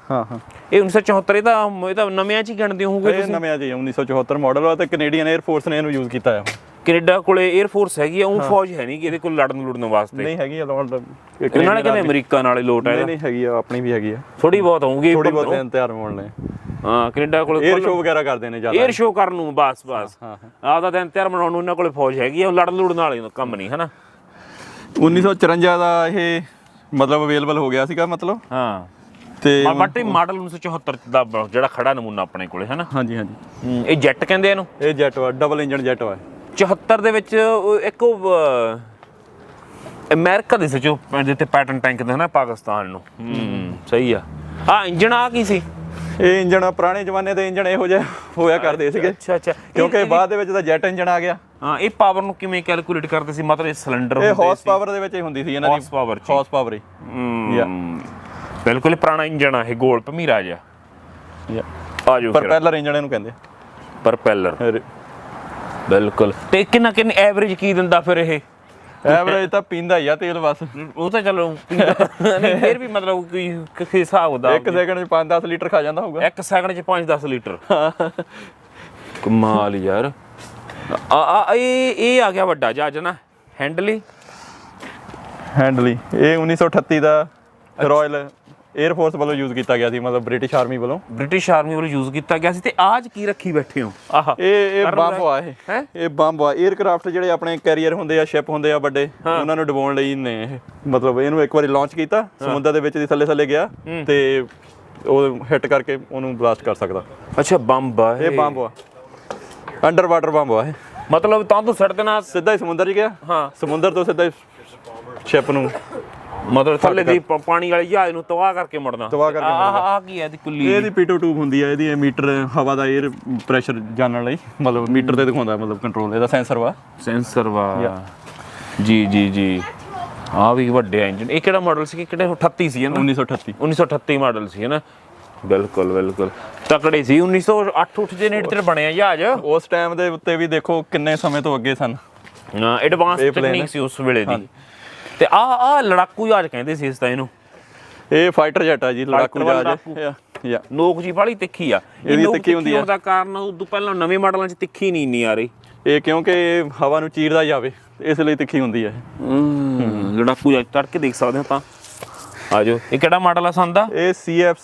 ਹਾਂ ਹਾਂ। ਇਹ 1974 ਇਹਦਾ ਇਹ ਤਾਂ ਨਵਿਆਂ ਚ ਹੀ ਗਿਣਦੇ ਹੋਵੋਗੇ ਇਹ ਨਵੇਂ ਜੀ 1974 ਮਾਡਲ ਵਾ ਤੇ ਕੈਨੇਡੀਅਨ 에ਅਰ ਫੋਰਸ ਨੇ ਇਹਨੂੰ ਯੂਜ਼ ਕੀਤਾ ਹੈ ਕੈਨੇਡਾ ਕੋਲੇ 에ਅਰ ਫੋਰਸ ਹੈਗੀ ਆ ਉਹ ਫੌਜ ਹੈ ਨਹੀਂ ਕਿ ਇਹਦੇ ਕੋਲ ਲੜਨ ਲੁੜਨ ਵਾਸਤੇ। ਨਹੀਂ ਹੈਗੀ ਅਲੌਟ ਇਹਨਾਂ ਨੇ ਕਹਿੰਦੇ ਅਮਰੀਕਾ ਨਾਲੇ ਲੋਟ ਹੈ ਨਹੀਂ ਹੈਗੀ ਆ ਆਪਣੀ ਵੀ ਹੈਗੀ ਆ। ਥੋੜੀ ਬਹੁਤ ਹੋਊਗੀ ਥੋੜੀ ਬਹੁਤ ਤਿਆਰ ਹੋਣ ਲੈ ਹਾਂ ਕੈਨੇਡਾ ਕੋਲ 에ਅਰ ਸ਼ੋਅ ਵਗੈਰਾ ਕਰਦੇ ਨੇ ਜ਼ਿਆਦਾ। 에ਅਰ ਸ਼ੋਅ ਕਰਨ ਨੂੰ ਬਸ ਬਸ। ਆਪਦਾ ਦਿਨ ਤਿਆਰ ਮਨਾਉਣ ਨੂੰ ਇਹਨਾਂ ਕੋਲੇ ਫੌਜ ਹੈਗੀ ਆ ਲੜਨ ਲੁੜਨ ਵਾਲੇ ਕੰਮ ਨਹੀਂ ਹਨਾ? 1954 ਦਾ ਇਹ ਮਤਲਬ ਅਵੇਲੇਬਲ ਹੋ ਗਿਆ ਸੀਗਾ ਮਤਲਬ। ਹਾਂ। ਤੇ ਬਟ ਮਾਡਲ 1974 ਦਾ ਜਿਹੜਾ ਖੜਾ ਨਮੂਨਾ ਆਪਣੇ ਕੋਲੇ ਹੈ ਨਾ ਹਾਂਜੀ। ਹਾਂਜੀ ਇਹ ਜੈਟ ਕਹਿੰਦੇ ਇਹਨੂੰ? ਇਹ ਜੈਟ ਵਾ ਡਬਲ ਇੰਜਨ ਜੈਟ ਵਾ 74 ਦੇ ਵਿੱਚ ਇੱਕ ਅਮਰੀਕਾ ਦੇ ਸੱਚੋ ਜਿੱਥੇ ਪੈਟਰਨ ਟੈਂਕ ਦੇ ਹਨਾ ਪਾਕਿਸਤਾਨ ਨੂੰ। ਹੂੰ। ਸਹੀ ਆ। ਆ ਇੰਜਣ ਆ ਕੀ ਸੀ? ਇਹ ਇੰਜਨ ਪੁਰਾਣੇ ਜ਼ਮਾਨੇ ਦੇ ਇੰਜਨ ਇਹੋ ਜਿਹੇ ਹੋਇਆ ਕਰਦੇ ਸੀਗੇ। ਅੱਛਾ ਅੱਛਾ। ਕਿਉਂਕਿ ਬਾਅਦ ਦੇ ਵਿੱਚ ਤਾਂ ਜੈਟ ਇੰਜਨ ਆ ਗਿਆ। ਹਾਂ ਇਹ ਪਾਵਰ ਨੂੰ ਕਿਵੇਂ ਕੈਲਕੂਲੇਟ ਕਰਦੇ ਸੀ? ਮਤਲਬ ਇਹ ਸਿਲੰਡਰ ਇਹ ਹਾਰਸ ਪਾਵਰ ਦੇ ਵਿੱਚ ਹੀ ਹੁੰਦੀ ਸੀ ਇਹਨਾਂ ਦੀ। Power ਚ। ਹਾਰਸ ਪਾਵਰ ਹੀ। ਹਮ, ਬਿਲਕੁਲ ਪੁਰਾਣਾ ਇੰਜਣ ਆ ਇਹ ਗੋਲ ਭਮੀਰਾ ਜਿਹਾ। ਆ ਜਾਓ ਫਿਰ। ਪ੍ਰਪੈਲਰ ਇੰਜਣ ਇਹਨੂੰ ਕਹਿੰਦੇ ਪ੍ਰਪੈਲਰ ਬਿਲਕੁਲ। ਤੇ ਕਿੰਨਾ ਕਿੰਨੀ ਐਵਰੇਜ ਕੀ ਦਿੰਦਾ ਫਿਰ ਇਹ? ਐਵਰੇਜ ਤਾਂ ਪੀਂਦਾ ਹੀ ਆ ਤੇਲ ਬਸ। ਉਹ ਤਾਂ ਚਲੋ ਨਹੀਂ ਫਿਰ ਵੀ ਮਤਲਬ ਕੋਈ ਕਿਸੇ ਹਿਸਾਬ ਹੁੰਦਾ ਇੱਕ ਸੈਕਿੰਡ 'ਚ 5-10 ਲੀਟਰ ਖਾ ਜਾਂਦਾ ਹੋਊਗਾ। ਇੱਕ ਸੈਕਿੰਡ ਚ 5-10 ਲੀਟਰ। ਕਮਾਲ ਯਾਰ। ਆ ਆ ਇਹ ਇਹ ਆ ਗਿਆ ਵੱਡਾ ਜਹਾਜ਼ ਨਾ ਹੈਂਡਲੀ ਹੈਂਡਲੀ ਇਹ 1938 ਦਾ ਰਾਇਲ 에ਅਰ ਫੋਰਸ ਵੱਲੋਂ ਯੂਜ਼ ਕੀਤਾ ਗਿਆ ਸੀ ਮਤਲਬ ਬ੍ਰਿਟਿਸ਼ ਆਰਮੀ ਵੱਲੋਂ। ਬ੍ਰਿਟਿਸ਼ ਆਰਮੀ ਵੱਲੋਂ ਯੂਜ਼ ਕੀਤਾ ਗਿਆ ਸੀ ਤੇ ਆਜ ਕੀ ਰੱਖੀ ਬੈਠੇ ਹੋ? ਆਹ। ਇਹ ਇਹ ਬੰਬ। ਆ ਇਹ। ਹੈਂ? ਇਹ ਬੰਬ ਆ। 에ਅਰਕ੍ਰਾਫਟ ਜਿਹੜੇ ਆਪਣੇ ਕੈਰੀਅਰ ਹੁੰਦੇ ਆ ਸ਼ਿਪ ਹੁੰਦੇ ਆ ਵੱਡੇ ਉਹਨਾਂ ਨੂੰ ਡਬਾਉਣ ਲਈ ਨੇ ਇਹ। ਮਤਲਬ ਇਹਨੂੰ ਇੱਕ ਵਾਰੀ ਲਾਂਚ ਕੀਤਾ ਸਮੁੰਦਰ ਦੇ ਵਿੱਚ ਦੀ ਥੱਲੇ ਥੱਲੇ ਗਿਆ ਤੇ ਉਹ ਹਿੱਟ ਕਰਕੇ ਉਹਨੂੰ ਬਲਾਸਟ ਕਰ ਸਕਦਾ। ਅੱਛਾ ਬੰਬ ਆ ਇਹ ਬੰਬ ਆ। ਅੰਡਰ ਵਾਟਰ ਬੰਬ ਆ ਇਹ। ਮਤਲਬ ਤਾਂ ਤੂੰ ਸੜ ਦੇਣਾ ਸਿੱਧਾ ਹੀ ਸਮੁੰਦਰ 'ਚ ਗਿਆ। ਹਾਂ। ਸਮੁੰਦਰ ਤੋਂ ਸਿੱਧਾ ਹੀ ਸ਼ਿਪ ਨੂੰ ਮਤਲਬ ਥੱਲੇ ਦੀ ਪ- ਪਾਣੀ ਵਾਲੀ ਜਹਾਜ਼ ਨੂੰ ਤਬਾਹ ਕਰਕੇ ਮੁੜਨਾ। ਤਬਾਹ ਕਰਕੇ ਆਹ ਆਹ ਕੀ ਹੈ ਇਹਦੀ ਕੁੱਲੀ? ਇਹਦੀ ਪੀਟੋ ਟੂਬ ਹੁੰਦੀ ਆ ਇਹਦੀ ਮੀਟਰ ਹਵਾ ਦਾ 에ਅਰ ਪ੍ਰੈਸ਼ਰ ਜਾਣਨ ਲਈ। ਮਤਲਬ ਮੀਟਰ ਤੇ ਦਿਖਾਉਂਦਾ ਮਤਲਬ ਕੰਟਰੋਲ ਇਹਦਾ ਸੈਂਸਰ ਵਾ। ਸੈਂਸਰ ਵਾ। ਜੀ ਜੀ ਜੀ। ਆ ਵੀ ਵੱਡੇ ਇੰਜਨ ਇਹ ਕਿਹੜਾ ਮਾਡਲ ਸੀ? ਕਿਹੜੇ 38 ਸੀ ਨਾ 1938 1938 ਮਾਡਲ ਸੀ ਨਾ ਬਿਲਕੁਲ ਬਿਲਕੁਲ। ਤਕੜੇ ਸੀ। 1908 ਉੱਠ ਦੇ ਨੇੜੇ ਤੇ ਬਣਿਆ ਜਹਾਜ਼। ਉਸ ਟਾਈਮ ਦੇ ਉੱਤੇ ਵੀ ਦੇਖੋ ਕਿੰਨੇ ਸਮੇਂ ਤੋਂ ਅੱਗੇ ਸਨ। ਐਡਵਾਂਸ ਇਹ plane ਟੈਕਨੀਕ ਹੈ। ਸੀ ਉਸ ਵੇਲੇ ਦੀ। ਤੇ ਆ ਆ ਲੜਾਕੂ ਜਹਾਜ਼ ਕਹਿੰਦੇ ਸੀ ਇਸ ਤਾਂ ਇਹਨੂੰ। ਇਹ ਫਾਈਟਰ ਜੈਟ ਆ ਜੀ ਲੜਾਕੂ ਜਹਾਜ਼। ਯਾ ਨੋਕ ਜੀ ਬਾਲੀ ਤਿੱਖੀ ਆ। ਇਹ ਇਹਦੀ ਤਿੱਖੀ ਹੁੰਦੀ ਆ। ਦਾ ਕਾਰਨ ਉਦੋਂ ਪਹਿਲਾਂ ਨਵੇਂ ਮਾਡਲਾਂ 'ਚ ਤਿੱਖੀ ਨਹੀਂ ਇੰਨੀ ਆ ਰਹੀ। ਇਹ ਕਿਉਂਕਿ ਹਵਾ ਨੂੰ ਚੀਰਦਾ ਜਾਵੇ ਇਸ ਲਈ ਤਿੱਖੀ ਹੁੰਦੀ ਹੈ। ਲੜਾਕੂ ਜਹਾਜ਼ ਤੜ ਕੇ ਦੇਖ ਸਕਦੇ ਹੋ ਤਾਂ। ਆਜੋ ਇਹ ਕਿਹੜਾ ਮਾਡਲ ਆ ਸੰਦਾ ਇਹ CF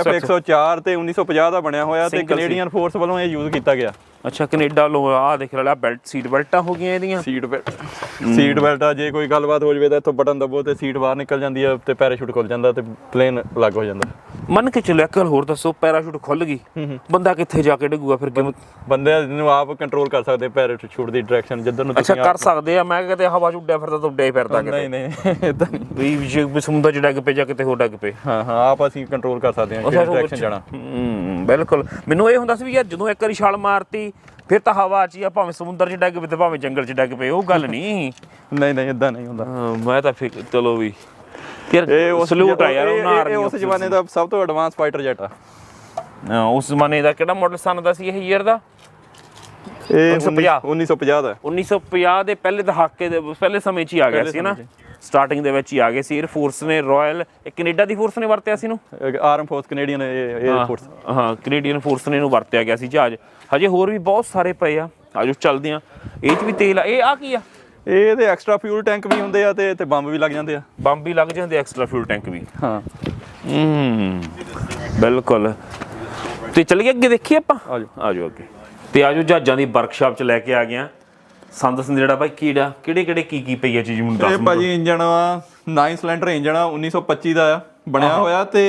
ਅੱਛਾ, 104 ਤੇ 1950 ਦਾ ਬਣਿਆ ਹੋਇਆ ਤੇ ਕੈਨੇਡੀਅਨ ਫੋਰਸ ਵੱਲੋਂ ਇਹ ਯੂਜ਼ ਕੀਤਾ ਗਿਆ। ਅੱਛਾ ਕੈਨੇਡਾ ਲੋ ਆ ਦੇਖ ਲੈ ਬੈਲਟ ਸੀਟ ਬੈਲਟਾਂ ਹੋ ਗਈਆਂ ਇਹਦੀਆਂ। ਸੀਟ ਬੈਲਟ ਸੀਟ ਬੈਲਟ ਆ ਜੇ ਕੋਈ ਗੱਲਬਾਤ ਹੋ ਜਵੇ ਤਾਂ ਇੱਥੋਂ ਬਟਨ ਦਬੋ ਤੇ ਸੀਟ ਬਾਹਰ ਨਿਕਲ ਜਾਂਦੀ ਆ ਤੇ ਪੈਰਾਸ਼ੂਟ ਖੁੱਲ ਜਾਂਦਾ ਤੇ ਪਲੇਨ ਅਲੱਗ ਹੋ ਜਾਂਦਾ। ਮੰਨ ਕੇ ਚੱਲਿਆ ਕੱਲ ਹੋਰ ਦੱਸੋ ਪੈਰਾਸ਼ੂਟ ਖੁੱਲ ਗਈ ਬੰਦਾ ਕਿੱਥੇ ਜਾ ਕੇ ਡਿੱਗੂਗਾ ਫਿਰ ਕਿਵੇਂ? ਬੰਦੇ ਨੂੰ ਆਪ ਕੰਟਰੋਲ ਕਰ ਸਕਦੇ ਪੈਰਾਸ਼ੂਟ ਦੀ ਡਾਇਰੈਕਸ਼ਨ ਜਿੱਧਰ ਨੂੰ ਅੱਛਾ ਤੁਸੀਂ ਕਰ ਸਕਦੇ ਆ ਮੈਂ ਕਿਤੇ ਹਵਾ ਚ ਉੱਡਿਆ ਫਿਰਦਾ ਤਾਂ ਉੱਡਿਆ ਹੀ ਫਿਰਦਾ ਨਹੀਂ ਕਿਤੇ। ਨਹੀਂ ਇਦਾਂ ਨਹੀਂ। ਵੀ ਜੇ ਸਮੁੰਦਰ ਚ ਡਿੱਗ ਪਏ ਜਾਂ ਕਿਤੇ ਹੋਰ ਡਿੱਗ ਪਏ। ਹਾਂ ਹਾਂ ਆਪ ਅਸੀਂ ਕੰਟਰੋਲ ਕਰ ਸਕਦੇ ਹਾਂ ਕਿਹੜੀ ਡਾਇਰੈਕਸ਼ਨ ਜਾਣਾ। ਹੂੰ ਬਿਲਕੁਲ। ਮੈਨੂੰ ਇਹ ਹੁੰਦਾ ਸੀ ਵੀ ਯਾਰ ਜਦੋਂ ਇੱਕ ਵਾਰੀ ਛਾਲ ਮਾਰਤੀ ਫਿਰ ਤਾਂ ਹਵਾ 'ਚ ਹੀ ਆ ਭਾਵੇਂ ਸਮੁੰਦਰ 'ਚ ਡਿੱਗ ਪਏ ਤੇ ਭਾਵੇਂ ਜੰਗਲ 'ਚ ਡਿੱਗ ਪਏ ਉਹ ਗੱਲ ਨਹੀਂ। ਨਹੀਂ ਨਹੀਂ ਇਦਾਂ ਨਹੀਂ ਹੁੰਦਾ। ਮੈਂ ਤਾਂ ਫਿਰ ਚਲੋ ਵੀ। ਯਾਰ ਇਹ ਉਸ ਸਲੂਟ ਆ ਯਾਰ ਉਹਨਾਂ ਆਰਮੀ ਉਸ ਜ਼ਮਾਨੇ ਦਾ ਸਭ ਤੋਂ ਐਡਵਾਂਸ ਫਾਈਟਰ ਜੈਟ ਆ ਉਸ ਜ਼ਮਾਨੇ ਦਾ ਕਿਹੜਾ ਮਾਡਲ ਸਨ ਦਾ ਸੀ ਇਹ ਈਅਰ ਦਾ ਇਹ 1950 1950 ਦਾ 1950 ਦੇ ਪਹਿਲੇ ਦਹਾਕੇ ਦੇ ਪਹਿਲੇ ਸਮੇਂ 'ਚ ਹੀ ਆ ਗਿਆ ਸੀ ਨਾ ਸਟਾਰਟਿੰਗ ਦੇ ਵਿੱਚ ਹੀ ਆ ਗਏ ਸੀ 에ਅਰ ਫੋਰਸ ਨੇ ਰਾਇਲ ਇਹ ਕੈਨੇਡਾ ਦੀ ਫੋਰਸ ਨੇ ਵਰਤਿਆ ਸੀ ਇਹਨੂੰ arm force Canadian air force ਹਾਂ ਕੈਨੇਡੀਅਨ ਫੋਰਸ ਨੇ ਇਹਨੂੰ ਵਰਤਿਆ ਗਿਆ ਸੀ ਜਹਾਜ਼ ਹਜੇ ਹੋਰ ਵੀ ਬਹੁਤ ਸਾਰੇ ਪਏ ਆ ਆਜੋ ਚੱਲਦੇ ਆ ਇਹ 'ਚ ਵੀ ਤੇਲ ਆ ਇਹ ਆ ਕੀ ਆ ਇਹਦੇ ਐਕਸਟਰਾ ਫਿਊਲ ਟੈਂਕ ਵੀ ਹੁੰਦੇ ਆ ਤੇ ਤੇ ਬੰਬ ਵੀ ਲੱਗ ਜਾਂਦੇ ਆ। ਬੰਬ ਵੀ ਲੱਗ ਜਾਂਦੇ ਐਕਸਟਰਾ ਫਿਊਲ ਟੈਂਕ ਵੀ। ਹਾਂ। ਹੂੰ ਬਿਲਕੁਲ। ਤੇ ਚੱਲੀਏ ਅੱਗੇ ਦੇਖੀਏ ਆਪਾਂ? ਆਜੋ। ਆਜੋ ਅੱਗੇ। ਤੇ ਆਜੋ ਜਹਾਜ਼ਾਂ ਦੀ ਵਰਕਸ਼ਾਪ ਚ ਲੈ ਕੇ ਆ ਗਿਆ ਸੰਦ ਸੰਦੇੜਾ ਭਾਈ ਕੀੜਾ? ਕਿਹੜੇ ਕਿਹੜੇ ਕੀ ਕੀ ਪਈ ਆ ਚੀਜ਼ ਮੈਨੂੰ ਦੱਸ ਇਹ ਭਾਜੀ ਇੰਜਣ ਆ 9 ਸਿਲੰਡਰ ਇੰਜਣ ਆ 1925 ਦਾ ਆ ਬਣਿਆ ਹੋਇਆ ਤੇ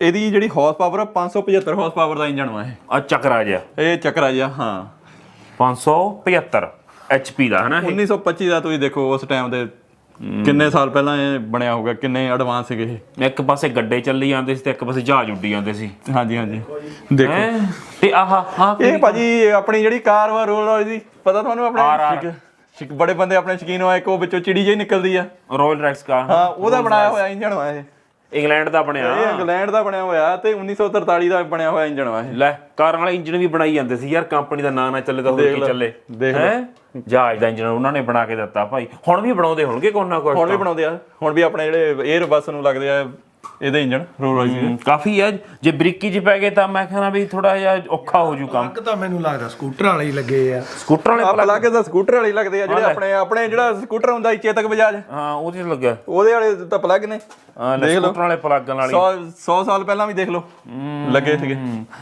ਇਹਦੀ ਜਿਹੜੀ ਹਾਰਸ ਪਾਵਰ ਆ 575 ਹਾਰਸ ਪਾਵਰ ਦਾ ਇੰਜਣ ਵਾ ਇਹ। ਆ ਚੱਕਰਾ ਜਿਹਾ। ਇਹ ਚੱਕਰਾ ਜਿਹਾ ਹਾਂ। 575 HP ਦਾ ਹਨਾ ਇਹ? 1925 ਦਾ ਤੁਸੀਂ ਦੇਖੋ ਉਸ ਟਾਈਮ ਦੇ ਕਿੰਨੇ ਸਾਲ ਪਹਿਲਾਂ ਇਹ ਬਣਿਆ ਹੋਊਗਾ ਕਿੰਨੇ ਐਡਵਾਂਸ ਸੀਗੇ ਇਹ? ਇੱਕ ਪਾਸੇ ਗੱਡੇ ਚੱਲੀ ਜਾਂਦੇ ਸੀ ਤੇ ਇੱਕ ਪਾਸੇ ਜਹਾਜ਼ ਉੱਡੀ ਜਾਂਦੇ ਸੀ। ਹਾਂਜੀ ਹਾਂਜੀ। ਦੇਖੋ। ਤੇ ਆਹ ਆਹ ਇਹ ਭਾਜੀ ਆਪਣੀ ਜਿਹੜੀ ਕਾਰ ਵਾ ਰੋਲ ਰਾਇਸ ਦੀ ਪਤਾ ਤੁਹਾਨੂੰ ਆਪਣੇ ਬੜੇ ਬੰਦੇ ਆਪਣੇ ਸ਼ਕੀਨ ਹੋਏ ਉਹ ਵਿੱਚੋਂ ਚਿੜੀ ਜਿਹੀ ਨਿਕਲਦੀ ਆ। ਰਾਇਲ ਰੈਕਸ ਕਾ ਹਾਂ ਉਹਦਾ ਬਣਾਇਆ ਹੋਇਆ ਇੰਜਣ ਵਾ ਇਹ। ਇੰਗਲੈਂਡ ਦਾ ਬਣਿਆ। ਇਹ ਇੰਗਲੈਂਡ ਦਾ ਬਣਿਆ ਹੋਇਆ ਤੇ 1943 ਦਾ ਬਣਿਆ ਹੋਇਆ ਇੰਜਣ ਵਾ ਇਹ। ਲੈ ਕਾਰਾਂ ਵਾਲੇ ਇੰਜਨ ਵੀ ਬਣਾਈ ਜਾਂਦੇ ਸੀ ਯਾਰ ਕੰਪਨੀ ਦਾ ਨਾਂ ਨਾ ਚੱਲੇ ਤਾਂ ਹੋਰ ਕੀ ਚੱਲੇ। ਹੈਂ? ਜਹਾਜ਼ ਦਾ ਇੰਜਨ ਉਹਨਾਂ ਨੇ ਬਣਾ ਕੇ ਦਿੱਤਾ ਭਾਈ। ਹੁਣ ਵੀ ਬਣਾਉਂਦੇ ਹੋਣਗੇ ਕੋਈ ਨਾ ਕੋਈ ਹੁਣ ਵੀ ਬਣਾਉਂਦੇ ਆ। ਹੁਣ ਵੀ ਆਪਣੇ ਜਿਹੜੇ 에ਅਰ ਬੱਸ ਨੂੰ ਲੱਗਦੇ ਆ ਇਹਦੇ ਇੰਜਣ ਰੋਲ ਰਾਇਸ ਦੇ ਕਾਫੀ ਆ। ਜੇ ਬ੍ਰਿਕੀ ਚ ਪੈ ਗਏ ਤਾਂ ਮੈਂ ਕਹਿੰਦਾ ਵੀ ਥੋੜਾ ਜਿਹਾ ਔਖਾ ਹੋ ਜੂ ਕੰਮ। ਇੱਕ ਤਾਂ ਮੈਨੂੰ ਲੱਗਦਾ ਸਕੂਟਰ ਵਾਲੇ ਹੀ ਲੱਗੇ ਆ। ਸਕੂਟਰ ਵਾਲੇ ਆ ਪਲੱਗ ਪਲੱਗ ਦਾ ਸਕੂਟਰ ਵਾਲੇ ਲੱਗਦੇ ਆ ਜਿਹੜੇ ਆਪਣੇ ਆਪਣੇ ਜਿਹੜਾ ਸਕੂਟਰ ਹੁੰਦਾ ਸੀ ਚੇਤਕ ਬਜਾਜ। ਹਾਂ ਉਹਦੇ ਲੱਗਿਆ। ਉਹਦੇ ਵਾਲੇ ਤਾਂ ਪਲੱਗ ਨੇ। ਹਾਂ ਲੈ ਸਕੂਟਰ ਵਾਲੇ ਪਲੱਗਾਂ ਵਾਲੀ। 100 100 ਸਾਲ ਪਹਿਲਾਂ ਵੀ ਦੇਖ ਲਓ। ਲੱਗੇ ਸੀਗੇ।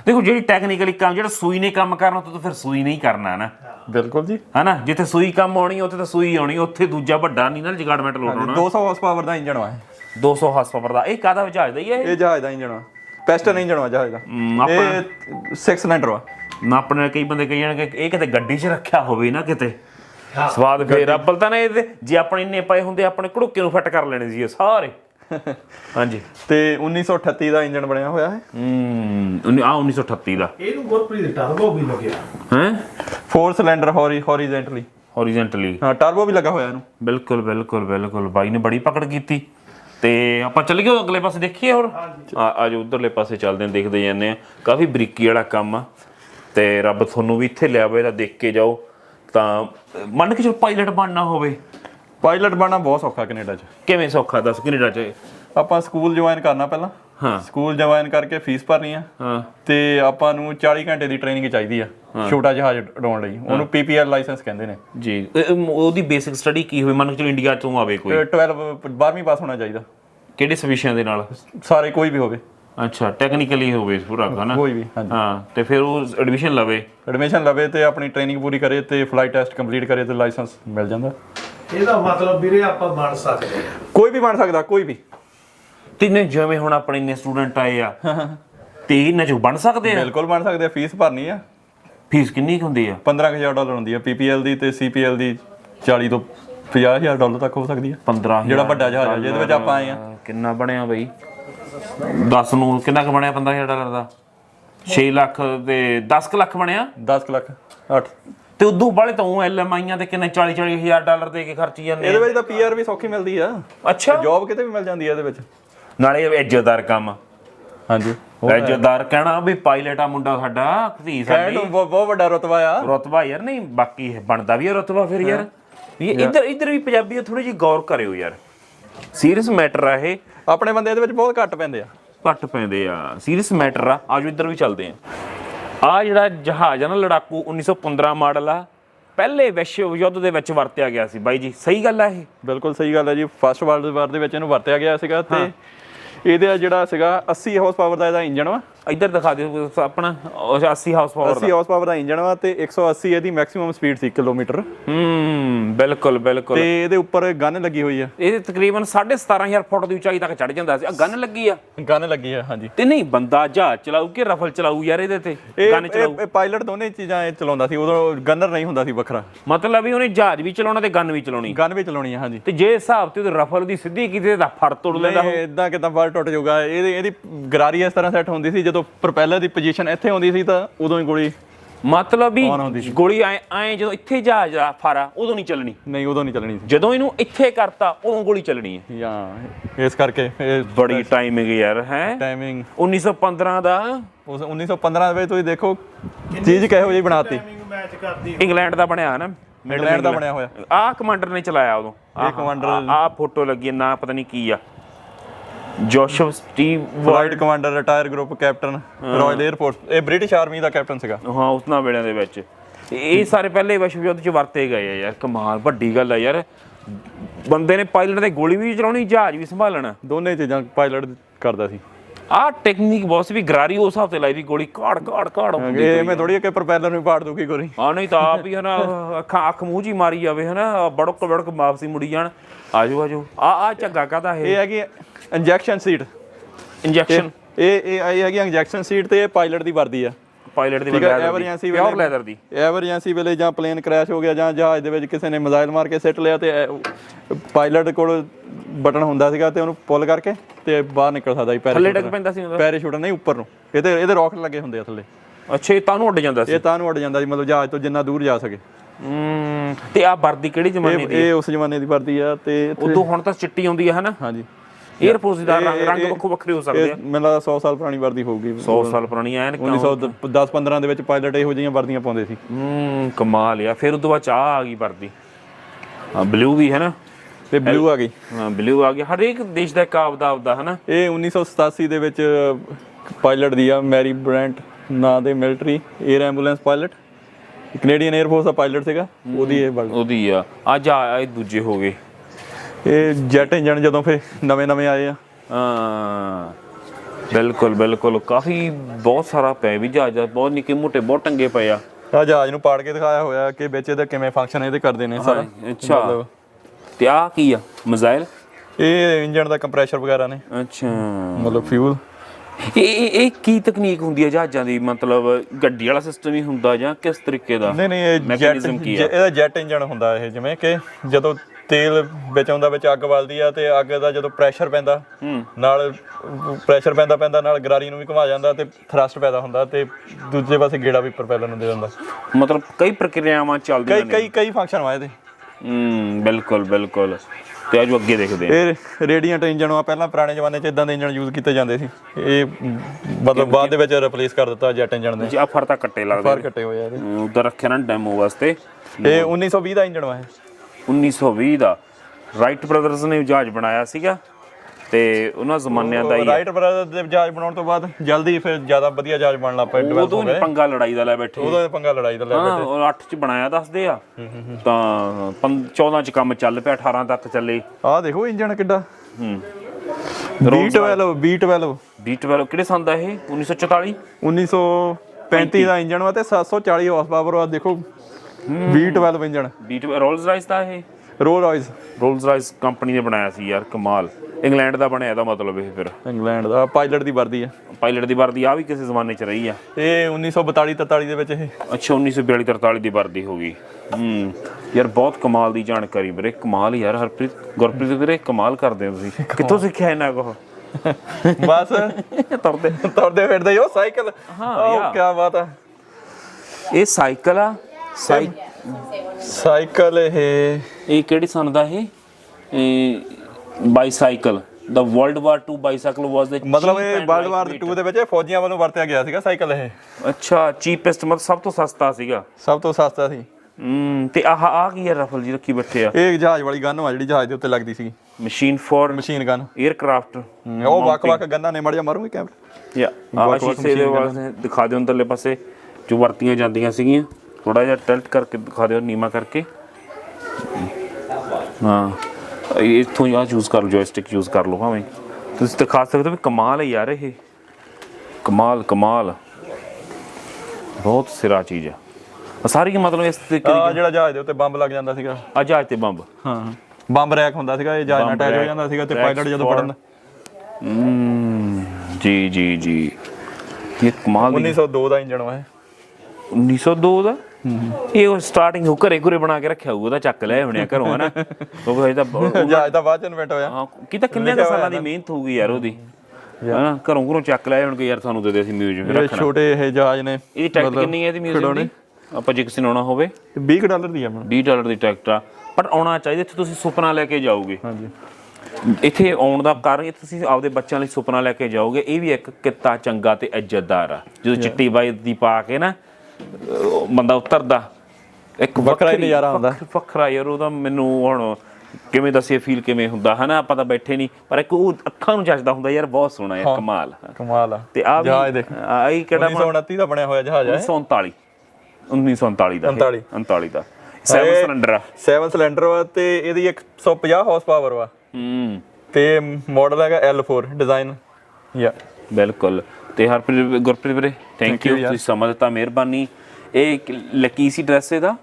ਦੇਖੋ ਜਿਹੜੀ ਟੈਕਨੀਕਲੀ ਕੰਮ ਜਿਹੜਾ ਸੂਈ ਨੇ ਕੰਮ ਕਰਨਾ ਉਹ ਤਾਂ ਫਿਰ ਸੂਈ ਨਹੀਂ ਕਰਨਾ ਨਾ? ਬਿਲਕੁਲ ਜੀ। ਹਨਾ ਜਿੱਥੇ ਸੂਈ ਕੰਮ ਆਉਣੀ ਉੱਥੇ ਤਾਂ ਸੂਈ ਆਉਣੀ ਉੱਥੇ ਦੂਜਾ ਵੱਡਾ ਨਹੀਂ ਨਾ ਜਗਾੜਮੈਂਟ ਲੋਡ ਹੋਣਾ 200 ਹਾਰਸ ਪਾਵਰ ਦਾ ਇੰਜਣ ਵਾ ਇਹ। 200 ਹਾਰਸ ਦਾ ਇਹ ਕਾਹਦਾ ਜਹਾਜ਼ ਦਾ ਹੀ ਹੈ ਇਹ? ਇਹ ਜਹਾਜ਼ ਦਾ ਇੰਜਣ ਵਾ ਪੈਸਟਨ ਇੰਜਣ ਵਾ ਜਹਾਜ਼ ਦਾ। ਹਮ, ਇਹ 6 ਸਿਲੰਡਰ ਵਾ। ਨਾ ਆਪਣੇ ਕਈ ਬੰਦੇ ਕਹੀ ਜਾਣਗੇ ਇਹ ਕਿਤੇ ਗੱਡੀ 'ਚ ਰੱਖਿਆ ਹੋਵੇ ਨਾ ਕਿਤੇ। ਸਵਾਦ ਫੇਰ ਅੱਬਲ ਤਾਂ ਨਾ ਇਹਦੇ ਜੇ ਆਪਣੇ ਇੰਨੇ ਪਏ ਹੁੰਦੇ ਆਪਣੇ ਘੜੁੱਕੇ ਨੂੰ ਫਿੱਟ ਕਰ ਲੈਣੇ ਸੀ ਇਹ ਸਾਰੇ। ਹਾਂਜੀ। ਤੇ 1938 ਦਾ ਇੰਜਣ ਬਣਿਆ ਹੋਇਆ ਹੈ? ਹੂੰ ਆ 1938 ਦਾ। ਇਹਨੂੰ ਗੁਰਪ੍ਰੀਤ ਟਰਬੋ ਵੀ ਲੱਗਿਆ। ਹੈ? 4 ਸਿਲੰਡਰ ਹੌਰੀਜ਼ੈਂਟਲੀ ਹੌਰੀਜ਼ੈਂਟਲੀ ਹਾਂ ਟਰਬੋ ਵੀ ਲੱਗਾ ਹੋਇਆ ਇਹਨੂੰ। ਬਿਲਕੁਲ ਬਿਲਕੁਲ ਬਿਲਕੁਲ। ਬਾਈ ਨੇ ਬੜੀ ਪਕੜ ਕੀਤੀ। ਤੇ ਆਪਾਂ ਚੱਲ ਗਏ ਅਗਲੇ ਪਾਸੇ ਦੇਖੀਏ ਹੋਰ ਆ ਆਜੋ ਉਧਰਲੇ ਪਾਸੇ ਚੱਲਦੇ ਹਾਂ ਦੇਖਦੇ ਜਾਂਦੇ ਆ ਕਾਫੀ ਬਰੀਕੀ ਵਾਲਾ ਕੰਮ ਆ। ਤੇ ਰੱਬ ਤੁਹਾਨੂੰ ਵੀ ਇੱਥੇ ਲਿਆਵੇ ਤਾਂ ਦੇਖ ਕੇ ਜਾਓ। ਤਾਂ ਮੰਨ ਕੇ ਚਲੋ ਪਾਇਲਟ ਬਣਨਾ ਹੋਵੇ। ਪਾਇਲਟ ਬਣਨਾ ਬਹੁਤ ਸੌਖਾ ਕੈਨੇਡਾ 'ਚ। ਕਿਵੇਂ ਸੌਖਾ? ਦੱਸ ਕੈਨੇਡਾ ਚ ਆਪਾਂ ਸਕੂਲ ਜੁਆਇਨ ਕਰਨਾ ਪਹਿਲਾਂ। ਹਾਂ। ਸਕੂਲ ਜੁਆਇਨ ਕਰਕੇ ਫੀਸ ਭਰਨੀ ਆ। ਹਾਂ। ਤੇ ਆਪਾਂ ਨੂੰ 40 ਘੰਟੇ ਦੀ ਟ੍ਰੇਨਿੰਗ ਚਾਹੀਦੀ ਆ ਛੋਟਾ ਜਹਾਜ਼ ਉਡਾਉਣ ਲਈ। ਉਹਨੂੰ ਪੀਪੀਐਲ ਲਾਇਸੈਂਸ ਕਹਿੰਦੇ ਨੇ। ਜੀ। ਉਹਦੀ ਬੇਸਿਕ ਸਟੱਡੀ ਕੀ ਹੋਵੇ? ਮੰਨ ਕੇ ਚਲੋ ਇੰਡੀਆ ਤੋਂ ਆਵੇ ਕੋਈ। ਤੇ 12 12ਵੀਂ ਪਾਸ ਹੋਣਾ ਚਾਹੀਦਾ। ਕਿਹੜੇ ਵਿਸ਼ਿਆਂ ਦੇ ਨਾਲ? ਸਾਰੇ ਕੋਈ ਵੀ ਹੋਵੇ। ਅੱਛਾ ਟੈਕਨੀਕਲੀ ਹੋਵੇ ਪੂਰਾ ਹਨਾ? ਕੋਈ ਵੀ ਹਾਂ ਤੇ ਫਿਰ ਉਹ ਐਡਮਿਸ਼ਨ ਲਵੇ। ਐਡਮਿਸ਼ਨ ਲਵੇ ਤੇ ਆਪਣੀ ਟ੍ਰੇਨਿੰਗ ਪੂਰੀ ਕਰੇ ਤੇ ਫਲਾਈਟ ਟੈਸਟ ਕੰਪਲੀਟ ਕਰੇ ਤੇ ਲਾਇਸੈਂਸ ਮਿਲ ਜਾਂਦਾ। ਇਹਦਾ ਮਤਲਬ ਵੀਰੇ ਆਪਾਂ ਬਣ ਸਕਦੇ ਕੋਈ ਵੀ ਬਣ ਸਕਦਾ ਕੋਈ ਵੀ। ਤਿੰਨੇ ਜਿਵੇਂ ਹੁਣ ਆਪਣੇ ਇੰਨੇ ਸਟੂਡੈਂਟ ਆਏ ਆ ਤੇ ਇਹਨਾਂ ਚੋਂ ਬਣ ਸਕਦੇ ਆ? ਬਿਲਕੁਲ ਬਣ ਸਕਦੇ ਆ ਫੀਸ ਭਰਨੀ ਆ। ਫੀਸ ਕਿੰਨੀ ਕੁ ਹੁੰਦੀ ਆ? 15000 ਡਾਲਰ ਹੁੰਦੀ ਆ ਪੀਪੀਐਲ ਦੀ ਤੇ ਸੀਪੀਐਲ ਦੀ 40 ਤੋਂ 50000 ਡਾਲਰ ਤੱਕ ਹੋ ਸਕਦੀ ਆ। 15000 ਜਿਹੜਾ ਵੱਡਾ ਜਹਾਜ਼ ਆ ਜਿਹਦੇ ਵਿੱਚ ਆਪਾਂ ਆਏ ਆ। ਕਿੰਨਾ ਬਣਿਆ ਬਈ? 10 ਨੂੰ ਕਿੰਨਾ ਕੁ ਬਣਿਆ 15000 ਡਾਲਰ ਦਾ? 6 ਲੱਖ ਤੇ 10 ਕੁ ਲੱਖ ਬਣਿਆ? 10 ਕੁ ਲੱਖ 8 ਤੇ ਉਦੋਂ ਬਾਲੇ ਤਾਂ ਉਹ ਐਲਐਮਆਈਆਂ ਤੇ ਕਿੰਨੇ 40 40000 ਡਾਲਰ ਦੇ ਕੇ ਖਰਚੀ ਜਾਂਦੇ ਇਹਦੇ ਵਿੱਚ ਤਾਂ ਪੀਆਰ ਵੀ ਸੌਖੀ ਮਿਲਦੀ ਆ। ਅੱਛਾ। ਜੌਬ ਕਿਤੇ ਵੀ ਮਿਲ ਜਾਂਦੀ ਆ ਇਹਦੇ ਵਿੱਚ। ਨਾਲੇ ਇੱਜ਼ਤਦਾਰ ਕੰਮ ਹਾਂਜੀ ਇੱਜ਼ਤਦਾਰ ਕਹਿਣਾ ਵੀ ਪਾਇਲਟ ਆ ਮੁੰਡਾ ਸਾਡਾ ਕਹਿਣ ਸਾਡੀ। ਨੂੰ ਬਹੁਤ ਵੱਡਾ ਰਤਬਾ ਆ। ਰਤਬਾ ਯਾਰ ਨਹੀਂ ਬਾਕੀ ਬਣਦਾ ਵੀ ਰਤਬਾ ਫਿਰ ਯਾਰ। ਇਹ ਇੱਧਰ ਇੱਧਰ ਵੀ ਪੰਜਾਬੀ ਥੋੜੀ ਜਿਹੀ ਗੌਰ ਕਰਿਓ ਯਾਰ। ਸੀਰੀਅਸ ਮੈਟਰ ਆ ਇਹ। ਆਪਣੇ ਬੰਦੇ ਇਹਦੇ ਵਿੱਚ ਬਹੁਤ ਘੱਟ ਪੈਂਦੇ ਆ। ਘੱਟ ਪੈਂਦੇ ਆ। ਸੀਰੀਅਸ ਮੈਟਰ ਆ। ਆਜੋ ਇੱਧਰ ਵੀ ਚੱਲਦੇ ਆ। ਆ ਜਿਹੜਾ ਜਹਾਜ਼ ਆ ਨਾ ਲੜਾਕੂ 1915 ਮਾਡਲ ਆ। ਪਹਿਲੇ ਵਿਸ਼ਵ ਯੁੱਧ ਦੇ ਵਿੱਚ ਵਰਤਿਆ ਗਿਆ ਸੀ ਬਾਈ ਜੀ। ਸਹੀ ਗੱਲ ਆ ਇਹ? ਬਿਲਕੁਲ ਸਹੀ ਗੱਲ ਹੈ ਜੀ। ਫਸਟ ਵਰਲਡ ਵਾਰ ਦੇ ਵਿੱਚ ਇਹਨੂੰ ਵਰਤਿਆ ਗਿਆ ਸੀਗਾ ਤੇ ਇਹਦਾ ਜਿਹੜਾ ਸੀਗਾ 80 ਹਾਰਸ ਪਾਵਰ ਦਾ ਇਹਦਾ ਇੰਜਨ ਵਾ। ਇੱਧਰ ਦਿਖਾ ਦਿਓ ਆਪਣਾ ਉਹ 80 ਹਾਰਸ ਪਾਵਰ 80 ਹਾਰਸ ਪਾਵਰ ਦਾ ਇੰਜਨ ਵਾ ਤੇ 180 ਇਹਦੀ ਮੈਕਸਿਮਮ ਸਪੀਡ ਸੀ ਕਿਲੋਮੀਟਰ। ਹੂੰ ਬਿਲਕੁਲ ਬਿਲਕੁਲ। ਤੇ ਇਹਦੇ ਉੱਪਰ ਗਨ ਲੱਗੀ ਹੋਈ ਆ। ਇਹ ਤਕਰੀਬਨ 17500 ਫੁੱਟ ਦੀ ਉਚਾਈ ਤੱਕ ਚੜ ਜਾਂਦਾ ਸੀ। ਆ ਗਨ ਲੱਗੀ ਆ। ਗਨ ਲੱਗੀ ਆ ਹਾਂਜੀ। ਤੇ ਨਹੀਂ ਬੰਦਾ ਜਹਾਜ਼ ਚਲਾਊ ਕਿ ਰਫਲ ਚਲਾਊ ਯਾਰ ਇਹਦੇ ਤੇ? ਗਨ ਚਲਾਊ। ਇਹ ਪਾਇਲਟ ਦੋਨੇ ਚੀਜ਼ਾਂ ਇਹ ਚਲਾਉਂਦਾ ਸੀ ਉਦੋਂ ਗਨਰ ਨਹੀਂ ਹੁੰਦਾ ਸੀ ਵੱਖਰਾ। ਮਤਲਬ ਵੀ ਉਹਨੇ ਜਹਾਜ਼ ਵੀ ਚਲਾਉਣਾ ਤੇ ਗਨ ਵੀ ਚਲਾਉਣੀ। ਗਨ ਵੀ ਚਲਾਉਣੀ ਆ ਹਾਂਜੀ। ਤੇ ਜੇ ਹਿਸਾਬ ਤੇ ਉਹਦੇ ਰਫਲ ਦੀ ਸਿੱਧੀ ਕੀਤੇ ਤਾਂ ਫੜ ਤੋੜ ਲੈਂਦਾ ਇਦਾਂ ਕਿਦਾਂ ਬਲ ਟੁੱਟ ਜਾਊਗਾ। ਇਹਦੀ ਇਹਦੀ ਗਰਾਰੀ ਇਸ ਤਰ੍ਹਾਂ ਸੈੱਟ ਹੁੰਦੀ ਸੀ ਜਦੋਂ ਪ੍ਰੋਪੈਲਰ ਦੀ ਪੋਜੀਸ਼ਨ ਇੱਥੇ ਹੁੰਦੀ ਸੀ ਤਾਂ ਉਦੋਂ ਹੀ ਗੋਲੀ ਮਤਲਬ ਵੀ ਸੀ। ਗੋਲੀ ਐ ਐ ਜਦੋਂ ਇੱਥੇ ਜਹਾਜ਼ ਆ ਫਾਰਾ ਉਦੋਂ ਨਹੀਂ ਚੱਲਣੀ। ਨਹੀਂ ਉਦੋਂ ਨਹੀਂ ਚੱਲਣੀ ਜਦੋਂ ਇਹਨੂੰ ਇੱਥੇ ਕਰਤਾ ਉਦੋਂ ਗੋਲੀ ਚੱਲਣੀ ਹੈ। ਸੀ ਜਾਂ ਇਸ ਕਰਕੇ ਇਹ ਬੜੀ ਟਾਈਮਿੰਗ ਯਾਰ ਹੈ? ਟਾਈਮਿੰਗ 1915 ਦਾ। ਉਸ 1915 ਦੇ ਵਿੱਚ ਤੁਸੀਂ ਦੇਖੋ ਚੀਜ਼ ਕਿਹੋ ਜਿਹੀ ਬਣਾਤੀ। ਮੈਚ ਕਰਦੀ ਇੰਗਲੈਂਡ ਦਾ ਬਣਿਆ ਨਾ। ਇੰਗਲੈਂਡ ਦਾ ਬਣਿਆ ਹੋਇਆ। ਆਹ ਕਮਾਂਡਰ ਨੇ ਚਲਾਇਆ ਉਦੋਂ। ਇਹ commander- ਆਹ ਫੋਟੋ ਲੱਗੀ ਹੈ, ਨਾ ਪਤਾ ਨਹੀਂ ਕੀ ਆ। Joseph Steve flight commander retire group captain royal air force ਇਹ ਬ੍ਰਿਟਿਸ਼ ਆਰਮੀ ਦਾ ਕੈਪਟਨ ਸੀਗਾ। ਹਾਂ ਉਸਨਾ ਵੇਲਿਆਂ ਦੇ ਵਿੱਚ। ਇਹ ਸਾਰੇ ਪਹਿਲੇ ਵਿਸ਼ਵ ਯੁੱਧ ਚ ਵਰਤੇ ਗਏ ਆ ਯਾਰ ਕਮਾਲ ਵੱਡੀ ਗੱਲ ਆ ਯਾਰ। ਬੰਦੇ ਨੇ ਪਾਇਲਟ ਤੇ ਗੋਲੀ ਵੀ ਚਲਾਉਣੀ ਜਹਾਜ਼ ਵੀ ਸੰਭਾਲਣਾ। ਦੋਨੇ ਚੀਜ਼ਾਂ ਪਾਇਲਟ ਕਰਦਾ ਸੀ। ਆਹ ਟੈਕਨੀਕ ਬਹੁਤ ਵੀ ਗਰਾਰੀ ਉਸ ਹਿਸਾਬ ਤੇ ਲਾਈ ਵੀ ਗੋਲੀ ਕਾੜ ਕਾੜ ਕਾੜ ਹੁੰਦੀ ਇਹ ਮੈਂ ਥੋੜੀ ਕਿ ਪ੍ਰੋਪੈਲਰ ਨੂੰ ਪਾੜ ਦੂਗੀ ਗੋਲੀ। ਆ ਨਹੀਂ ਤਾਂ ਆਪ ਹੀ ਹਨਾ ਅੱਖਾਂ ਅੱਖ ਮੂੰਹ ਜੀ ਮਾਰੀ ਜਾਵੇ ਹਨਾ ਬੜਕ ਬੜਕ ਵਾਪਸੀ ਮੁੜੀ ਜਾਣ। ਆਜੋ ਆਜੋ। ਆ ਆ ਝੱਗਾ ਕਾਦਾ ਇਹ? ਇਹ ਹੈਗੀ ਇੰਜੈਕਸ਼ਨ ਸੀਟ ਇੰਜੈਕਸ਼ਨ ਇਹ ਇਹ ਇਹ ਹੈਗੀ ਇੰਜੈਕਸ਼ਨ ਸੀਟ ਤੇ ਇਹ ਪਾਇਲਟ ਦੀ ਵਰਦੀ ਆ। ਪਾਇਲਟ ਦੀ ਐਮਰਜੈਂਸੀ ਦੀ ਪਿਓਰ ਲੈਦਰ ਦੀ। ਐਮਰਜੈਂਸੀ ਵੇਲੇ ਜਾਂ ਪਲੇਨ ਕ੍ਰੈਸ਼ ਹੋ ਗਿਆ ਜਾਂ ਜਹਾਜ਼ ਦੇ ਵਿੱਚ ਕਿਸੇ ਨੇ ਮਿਜ਼ਾਈਲ ਮਾਰ ਕੇ ਸਿੱਟ ਲਿਆ ਤੇ ਪਾਇਲਟ ਕੋਲ ਬਟਨ ਹੁੰਦਾ ਸੀਗਾ ਤੇ ਉਹਨੂੰ ਪੁੱਲ ਕਰਕੇ ਤੇ ਬਾਹਰ ਨਿਕਲ ਸਕਦਾ ਸੀ ਥੱਲੇ ਡਿੱਗ ਪੈਰਾਸ਼ੂਟ ਪੈਂਦਾ ਸੀ ਉਹਦਾ ਪੈਰਾਸ਼ੂਟ ਨਹੀਂ ਉੱਪਰ ਨੂੰ। ਇਹਦੇ ਇਹਦੇ ਰੌਕਟ ਲੱਗੇ ਹੁੰਦੇ ਆ ਥੱਲੇ। ਅੱਛਾ ਇਹ ਤਾਂ ਨੂੰ ਉੱਡ ਜਾਂਦਾ ਸੀ। ਇਹ ਤਾਂ ਨੂੰ ਉੱਡ ਜਾਂਦਾ ਸੀ ਮਤਲਬ ਜਹਾਜ਼ ਤੋਂ ਜਿੰਨਾ ਦੂਰ ਜਾ ਸਕੇ। ਤੇ ਆ ਵਰਦੀ ਕਿਹੜੀ ਜ਼ਮਾਨੇ ਦੀ ਇਹ ਉਸ ਜ਼ਮਾਨੇ ਦੀ ਵਰਦੀ ਆ ਤੇ ਉਦੋਂ ਹੁਣ ਤਾਂ ਚਿੱਟੀ ਆਉਂਦੀ ਹੈ ਹਨਾ? ਹਾਂਜੀ। 에어ਫੋਰਸ ਦਾ ਰੰਗ ਰੰਗ ਵੱਖੋ ਵੱਖਰੇ ਹੋ ਸਕਦੇ ਆ। ਮੈਨੂੰ ਲੱਗਦਾ 100 ਸਾਲ ਪੁਰਾਣੀ ਵਰਦੀ ਹੋਊਗੀ। 100 ਸਾਲ ਪੁਰਾਣੀ ਐਨ 1910 15 ਦੇ ਵਿੱਚ ਪਾਇਲਟ ਇਹੋ ਜਿਹੀਆਂ ਵਰਦੀਆਂ ਪਾਉਂਦੇ ਸੀ। ਹੂੰ ਕਮਾਲ ਆ ਫਿਰ ਉਸ ਬਾਅਦ ਚਾਹ ਆ ਗਈ ਵਰਦੀ। ਹਾਂ ਬਲੂ ਵੀ ਹੈ ਨਾ? ਤੇ ਬਲੂ ਆ ਗਈ। ਹਾਂ ਬਲੂ ਆ ਗਈ। ਹਰੇਕ ਦੇਸ਼ ਦਾ ਇੱਕ ਆਪਦਾ ਹੈ ਨਾ? ਇਹ 1987 ਦੇ ਵਿੱਚ ਪਾਇਲਟ ਦੀ ਆ ਮੈਰੀ ਬ੍ਰੈਂਟ ਨਾਂ ਦੇ military air ambulance pilot Canadian air force ਦਾ ਪਾਇਲਟ ਸੀਗਾ ਉਹਦੀ ਇਹ ਉਹਦੀ ਆ। ਅੱਜ ਆ ਦੂਜੇ ਹੋ ਗਏ। ਇਹ ਜੈਟ ਇੰਜਨ ਜਦੋਂ ਫੇ ਨਵੇਂ ਨਵੇਂ ਆਏ ਆ। ਹਾਂ। ਬਿਲਕੁਲ ਬਿਲਕੁਲ। ਕਾਫੀ ਬਹੁਤ ਸਾਰਾ ਪਿਆ ਵੀ ਜਹਾਜ਼ ਦਾ, ਬਹੁਤ ਨਿੱਕੇ ਮੋਟੇ ਬਹੁਤ ਟੰਗੇ ਪਏ ਆ। ਆ ਜਹਾਜ਼ ਨੂੰ ਪਾੜ ਕੇ ਦਿਖਾਇਆ ਹੋਇਆ ਕਿ ਵਿੱਚ ਇਹਦਾ ਕਿਵੇਂ ਫੰਕਸ਼ਨ ਇਹਦੇ ਕਰਦੇ ਨੇ ਸਾਰਾ। ਅੱਛਾ। ਤੇ ਆ ਕੀ ਆ? ਮਜ਼ਾਈਲ? ਇਹ ਇੰਜਨ ਦਾ ਕੰਪਰੈਸ਼ਰ ਵਗੈਰਾ ਨੇ। ਅੱਛਾ। ਮਤਲਬ ਫਿਊਲ ਇਹ ਇਹ ਕੀ ਤਕਨੀਕ ਹੁੰਦੀ ਹੈ ਜਹਾਜ਼ਾਂ ਦੀ? ਮਤਲਬ ਗੱਡੀ ਵਾਲਾ ਸਿਸਟਮ ਹੀ ਹੁੰਦਾ ਜਾਂ ਕਿਸ ਤਰੀਕੇ ਦਾ ਨਹੀਂ ਨਹੀਂ ਇਹ ਜੈਟ? ਇਹਦਾ ਜੈਟ ਇੰਜਨ ਹੁੰਦਾ ਇਹ ਜਿਵੇਂ ਕਿ ਜਦੋਂ ਤੇਲ ਵਿੱਚ ਆਉਂਦਾ ਵਿੱਚ ਅੱਗ ਬਲਦੀ ਆ ਤੇ ਅੱਗ ਦਾ ਜਦੋਂ ਪ੍ਰੈਸ਼ਰ ਪੈਂਦਾ ਨਾਲ ਪ੍ਰੈਸ਼ਰ ਪੈਂਦਾ ਪੈਂਦਾ ਨਾਲ ਗਰਾਰੀ ਨੂੰ ਵੀ ਘੁਮਾ ਜਾਂਦਾ ਤੇ ਥਰਸਟ ਪੈਦਾ ਹੁੰਦਾ ਤੇ ਦੂਜੇ ਪਾਸੇ ਗੇੜਾ ਵੀ ਪ੍ਰੋਪੈਲਰ ਨੂੰ ਦੇ ਦਿੰਦਾ। ਮਤਲਬ ਕਈ ਪ੍ਰਕਿਰਿਆਵਾਂ ਚੱਲਦੀਆਂ ਨੇ। ਕਈ ਕਈ ਫੰਕਸ਼ਨ ਵਾ ਇਹਦੇ। ਹੂੰ ਬਿਲਕੁਲ ਬਿਲਕੁਲ। ਤੇ ਆਜੋ ਅੱਗੇ ਦੇਖਦੇ ਹਾਂ। ਇਹ ਰੇਡੀਏਂਟ ਇੰਜਨ ਆ ਪਹਿਲਾਂ ਪੁਰਾਣੇ ਜ਼ਮਾਨੇ 'ਚ ਇਦਾਂ ਦੇ ਇੰਜਨ ਯੂਜ਼ ਕੀਤੇ ਜਾਂਦੇ ਸੀ। ਇਹ ਮਤਲਬ ਬਾਅਦ ਦੇ ਵਿੱਚ ਰਿਪਲੇਸ ਕਰ ਦਿੱਤਾ ਜੈਟ ਇੰਜਨ ਦੇ ਜੀ ਆ ਫਰ ਤਾਂ ਕੱਟੇ ਲੱਗਦੇ ਫਰ ਕੱਟੇ ਹੋਏ ਆ ਇਹਦੇ। ਨੇ। ਉਧਰ ਰੱਖਿਆ ਨਾ ਡੈਮੋ ਵਾਸਤੇ। ਇਹ 1920 ਦਾ ਇੰਜਨ ਵਾ ਇਹ। 1920 ਦਾ। ਰਾਈਟ ਬ੍ਰਦਰਸ ਨੇ ਜਹਾਜ਼ ਬਣਾਇਆ ਸੀਗਾ ਤੇ ਉਹਨਾਂ ਜ਼ਮਾਨਿਆਂ ਦਾ ਹੀ। ਰਾਈਟ ਬ੍ਰਦਰ ਦੇ ਜਹਾਜ਼ ਬਣਾਉਣ ਤੋਂ ਬਾਅਦ ਜਲਦੀ ਫਿਰ ਜ਼ਿਆਦਾ ਵਧੀਆ ਜਹਾਜ਼ ਬਣਨ ਲੱਗ ਪਏ ਡਿਵੈਲਪ ਹੋ ਉਦੋਂ ਹੀ ਗਏ। ਪੰਗਾ ਲੜਾਈ ਦਾ ਲੈ ਬੈਠੇ ਉਦੋਂ ਇਹ ਪੰਗਾ ਲੜਾਈ ਦਾ ਲੈ ਹਾਂ ਉਹ 8 ਚ ਬਣਾਇਆ ਦੱਸਦੇ ਆ। ਤਾਂ ਪੰ- 14 ਚ ਕੰਮ ਚੱਲ ਪਿਆ 18 ਤੱਕ ਚੱਲੇ। ਆਹ ਦੇਖੋ ਇੰਜਨ ਕਿੱਡਾ। ਹੂੰ। B12 B12 B12 ਕਿਹੜੇ ਸੰਨ ਦਾ ਇਹ? 1944 1935 ਦਾ ਇੰਜਨ ਵਾ ਤੇ 740 ਹਾਰਸ ਪਾਵਰ ਆ ਦੇਖੋ B12 engine B12 rolls Royce ਦਾ ਇਹ? Roll Royce Rolls Royce company ਨੇ ਬਣਾਇਆ ਸੀ ਯਾਰ ਕਮਾਲ। ਇੰਗਲੈਂਡ ਦਾ ਬਣਿਆ ਇਹਦਾ ਮਤਲਬ ਇਹ ਫਿਰ। ਇੰਗਲੈਂਡ ਦਾ ਪਾਇਲਟ ਦੀ ਵਰਦੀ ਆ। ਪਾਇਲਟ ਦੀ ਵਰਦੀ ਆ ਵੀ ਕਿਸੇ ਜ਼ਮਾਨੇ ਚ ਰਹੀ ਆ। ਇਹ 1942 43 ਦੇ ਵਿੱਚ ਇਹ। ਅੱਛਾ 1942 43 ਦੀ ਵਰਦੀ ਹੋ ਗਈ। ਹੂੰ। ਯਾਰ ਬਹੁਤ ਕਮਾਲ ਦੀ ਜਾਣਕਾਰੀ ਵੀਰੇ ਕਮਾਲ ਯਾਰ ਹਰਪ੍ਰੀਤ ਗੁਰਪ੍ਰੀਤ ਵੀਰੇ ਕਮਾਲ ਕਰਦੇ ਹੋ ਤੁਸੀਂ। ਕਿੱਥੋਂ ਸਿੱਖਿਆ ਇਹਨਾਂ ਕੋ? ਬਸ। ਤੁਰਦੇ ਤੁਰਦੇ ਫਿਰਦੇ ਹੀ ਸਾਈਕਲ। ਹਾਂ। ਕੀ ਬਾਤ ਆ। ਇਹ ਸਾਈਕਲ ਆ ਸਾਈ ਸਾਈਕਲ ਇਹ। ਇਹ ਕਿਹੜੀ ਸਨ ਦਾ ਇਹ? ਇਹ bicycle the world war 2 bicycle was the ਮਤਲਬ ਇਹ ਵਰਲਡ ਵਾਰ 2 ਦੇ ਵਿੱਚ ਇਹ ਫੌਜੀਆਂ ਵੱਲੋਂ ਵਰਤਿਆ ਗਿਆ ਸੀਗਾ ਸਾਈਕਲ ਇਹ। ਅੱਛਾ ਚੀਪੈਸਟ ਮਤਲਬ ਸਭ ਤੋਂ ਸਸਤਾ ਸੀਗਾ। ਸਭ ਤੋਂ ਸਸਤਾ ਸੀ। ਹੂੰ ਤੇ ਆਹ ਆ ਕੀ ਹੈ ਰਫਲ ਜੀ ਰੱਖੀ ਬੈਠੇ ਆ? ਇਹ ਜਹਾਜ਼ ਵਾਲੀ ਗਨ ਆ ਜਿਹੜੀ ਜਹਾਜ਼ ਦੇ ਉੱਤੇ ਲੱਗਦੀ ਸੀ machine for machine gun aircraft ਉਹ ਵੱਖ ਵੱਖ ਗੰਨਾਂ ਨੇ ਮੜਿਆ ਮਾਰੂਗੇ ਕੈਮਰਾ ਯਾ ਆ ਵੱਖ-ਵੱਖ ਸ਼ੀਸ਼ੇ ਦੇ ਵਾਸਤੇ ਦਿਖਾ ਦਿਓ ਅੰਦਰਲੇ ਪਾਸੇ ਜੋ ਵਰਤੀਆਂ ਜਾਂਦੀਆਂ ਸੀਗੀਆਂ। ਥੋੜਾ ਜਿਹਾ ਟਿਲਟ ਕਰਕੇ ਦਿਖਾ ਦਿਓ ਨੀਮਾ ਕਰਕੇ। ਹਾਂ। ਇੱਥੋਂ ਆ ਯੂਜ਼ ਕਰ ਲਓ ਜੋਇਸਟਿਕ ਯੂਜ਼ ਕਰ ਲਓ ਭਾਵੇਂ। ਤੁਸੀਂ ਦਿਖਾ ਸਕਦੇ ਹੋ ਕਮਾਲ ਹੈ ਯਾਰ ਇਹ। ਕਮਾਲ ਕਮਾਲ। ਬਹੁਤ ਸਿਰਾ ਚੀਜ਼ ਆ। ਸਾਰੀ ਮਤਲਬ ਇਸ ਤਰੀਕੇ ਆ ਜਿਹੜਾ ਜਹਾਜ਼ ਦੇ ਉੱਤੇ ਬੰਬ ਲੱਗ ਜਾਂਦਾ ਸੀਗਾ। ਆ ਜਹਾਜ਼ ਤੇ ਬੰਬ। ਹਾਂ ਬੰਬ ਰੈਕ ਹੁੰਦਾ ਸੀਗਾ ਇਹ ਜਹਾਜ਼ ਨਾਲ ਅਟੈਚ ਹੋ ਜਾਂਦਾ ਸੀਗਾ ਤੇ ਪਾਇਲਟ ਜਦੋਂ ਹਮ, ਜੀ ਜੀ ਜੀ। ਇਹ ਕਮਾਲ ਦੀ 1902 ਦਾ ਇੰਜਨ ਵਾ ਇਹ। 1902 ਦਾ? ਇਹ ਉਹ ਸਟਾਰਟਿੰਗ ਹੋ ਘਰੇ ਘਰੇ ਬਣਾ ਕੇ ਰੱਖਿਆ ਹੋਊ ਉਹਦਾ ਚੱਕ ਲੈ ਬਣਿਆ ਘਰੋਂ ਹਨਾ? ਉਹ ਇਹ ਤਾਂ ਉਹ- ਜਹਾਜ਼ ਤਾਂ ਬਾਅਦ ਚ ਇਨਵੈਂਟ ਹੋਇਆ। ਹਾਂ ਕਿਤਾ ਕਿੰਨੇ ਕੁ ਸਾਲਾਂ ਦੀ ਮਿਹਨਤ ਹੋਊਗੀ ਯਾਰ ਉਹਦੀ ਹਨਾ? ਘਰੋਂ ਘਰੋਂ ਚੱਕ ਲੈ ਹੁਣ ਕਿ ਯਾਰ ਸਾਨੂੰ ਦੇ ਦੇ ਅਸੀਂ ਮਿਊਜ਼ੀਅਮ ਇਹ ਰੱਖਣਾ। ਛੋਟੇ ਇਹ ਜਹਾਜ਼ ਨੇ ਇਹਦੀ ਟਿਕਟ ਕਿੰਨੀ ਹੈ ਇਹਦੀ ਮਿਊਜ਼ੀਅਮ ਦੀ? ਆਪਾਂ ਜੇ ਕਿਸੇ ਨੂੰ ਆਉਣਾ ਹੋਵੇ। 20 ਡਾਲਰ ਦੀ ਆ ਆਪਣਾ 20 ਡਾਲਰ ਦੀ ਟਿਕਟ ਆ। ਪਰ ਆਉਣਾ ਚਾਹੀਦਾ ਇੱਥੇ ਤੁਸੀਂ ਸੁਪਨਾ ਲੈ ਕੇ ਜਾਓਗੇ। ਹਾਂਜੀ। ਇੱਥੇ ਆਉਣ ਦਾ ਕਾਰਨ ਇਹ ਤੁਸੀਂ ਆਪਦੇ ਬੱਚਿਆਂ ਲਈ ਸੁਪਨਾ ਲੈ ਕੇ ਜਾਓਗੇ ਇਹ ਵੀ ਇੱਕ ਕਿੱਤਾ ਚੰਗਾ ਤੇ ਇੱਜ਼ਤਦਾਰ ਆ। ਜਦੋਂ ਚਿੱਟੀ ਬਾਈ ਦੀ ਪਾ ਕੇ ਨਾ ਉਹ ਬੰਦਾ ਉਤਰਦਾ। ਇੱਕ ਵੱਖਰਾ ਹੀ ਨਜ਼ਾਰਾ ਆਉਂਦਾ। ਵੱਖ- ਵੱਖਰਾ ਯਾਰ ਉਹਦਾ ਮੈਨੂੰ ਹੁਣ ਕਿਵੇਂ ਦੱਸੀਏ ਫੀਲ ਕਿਵੇਂ ਹੁੰਦਾ? ਹਨਾ ਆਪਾਂ ਤਾਂ ਬੈਠੇ ਨਹੀਂ ਪਰ ਇੱਕ ਉਹ ਅੱਖਾਂ ਨੂੰ ਜੱਜਦਾ ਹੁੰਦਾ ਯਾਰ ਬਹੁਤ ਸੋਹਣਾ ਯਾਰ ਕਮਾਲ। ਕਮਾਲ ਆ। ਤੇ ਆ ਵੀ ਜਹਾਜ਼ ਦੇਖ। ਆ ਇਹ ਕਿਹੜਾ 1929 ਦਾ ਬਣਿਆ ਹੋਇਆ ਜਹਾਜ਼ ਹੈ। 1939 1939 ਦਾ 39 39 ਦਾ। 7 ਇਹ- ਸਿਲੰਡਰ ਆ। 7 ਸਿਲੰਡਰ ਵਾ ਤੇ ਇਹਦੀ 150 ਹਾਰਸ ਪਾਵਰ ਵਾ। ਹੂੰ। ਤੇ ਮਾਡਲ ਹੈਗਾ L4 ਡਿਜ਼ਾਈਨ ਯਾ ਬਿਲਕੁਲ। ਤੇ ਹਰਪ੍ਰੀਤ ਗੁਰਪ੍ਰੀਤ ਵੀਰੇ ਥੈਂਕ ਯੂ ਤੁਸੀਂ ਸਮਾਂ ਦਿੱਤਾ ਮਿਹਰਬਾਨੀ। ਇਹ ਲੱਕੀ ਸੀ ਡਰੈਸ ਇਹਦਾ?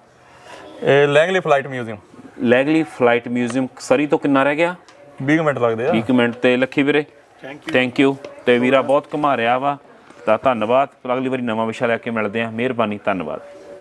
ਇਹ Langley flight museum Langley flight museum Surrey ਤੋਂ ਕਿੰਨਾ ਰਹਿ ਗਿਆ? 20 ਮਿੰਟ ਲੱਗਦੇ ਆ। 20 ਮਿੰਟ ਤੇ ਲੱਖੀ ਵੀਰੇ। ਥੈਂਕ ਯੂ ਤੇ ਵੀਰਾ ਬਹੁਤ ਘੁਮਾ ਰਿਹਾ ਵਾ। ਤਾਂ ਧੰਨਵਾਦ। ਅਗਲੀ ਵਾਰੀ ਨਵਾਂ ਵਿਸ਼ਾ ਲੈ ਕੇ ਮਿਲਦੇ ਆ ਮਿਹਰਬਾਨੀ ਧੰਨਵਾਦ।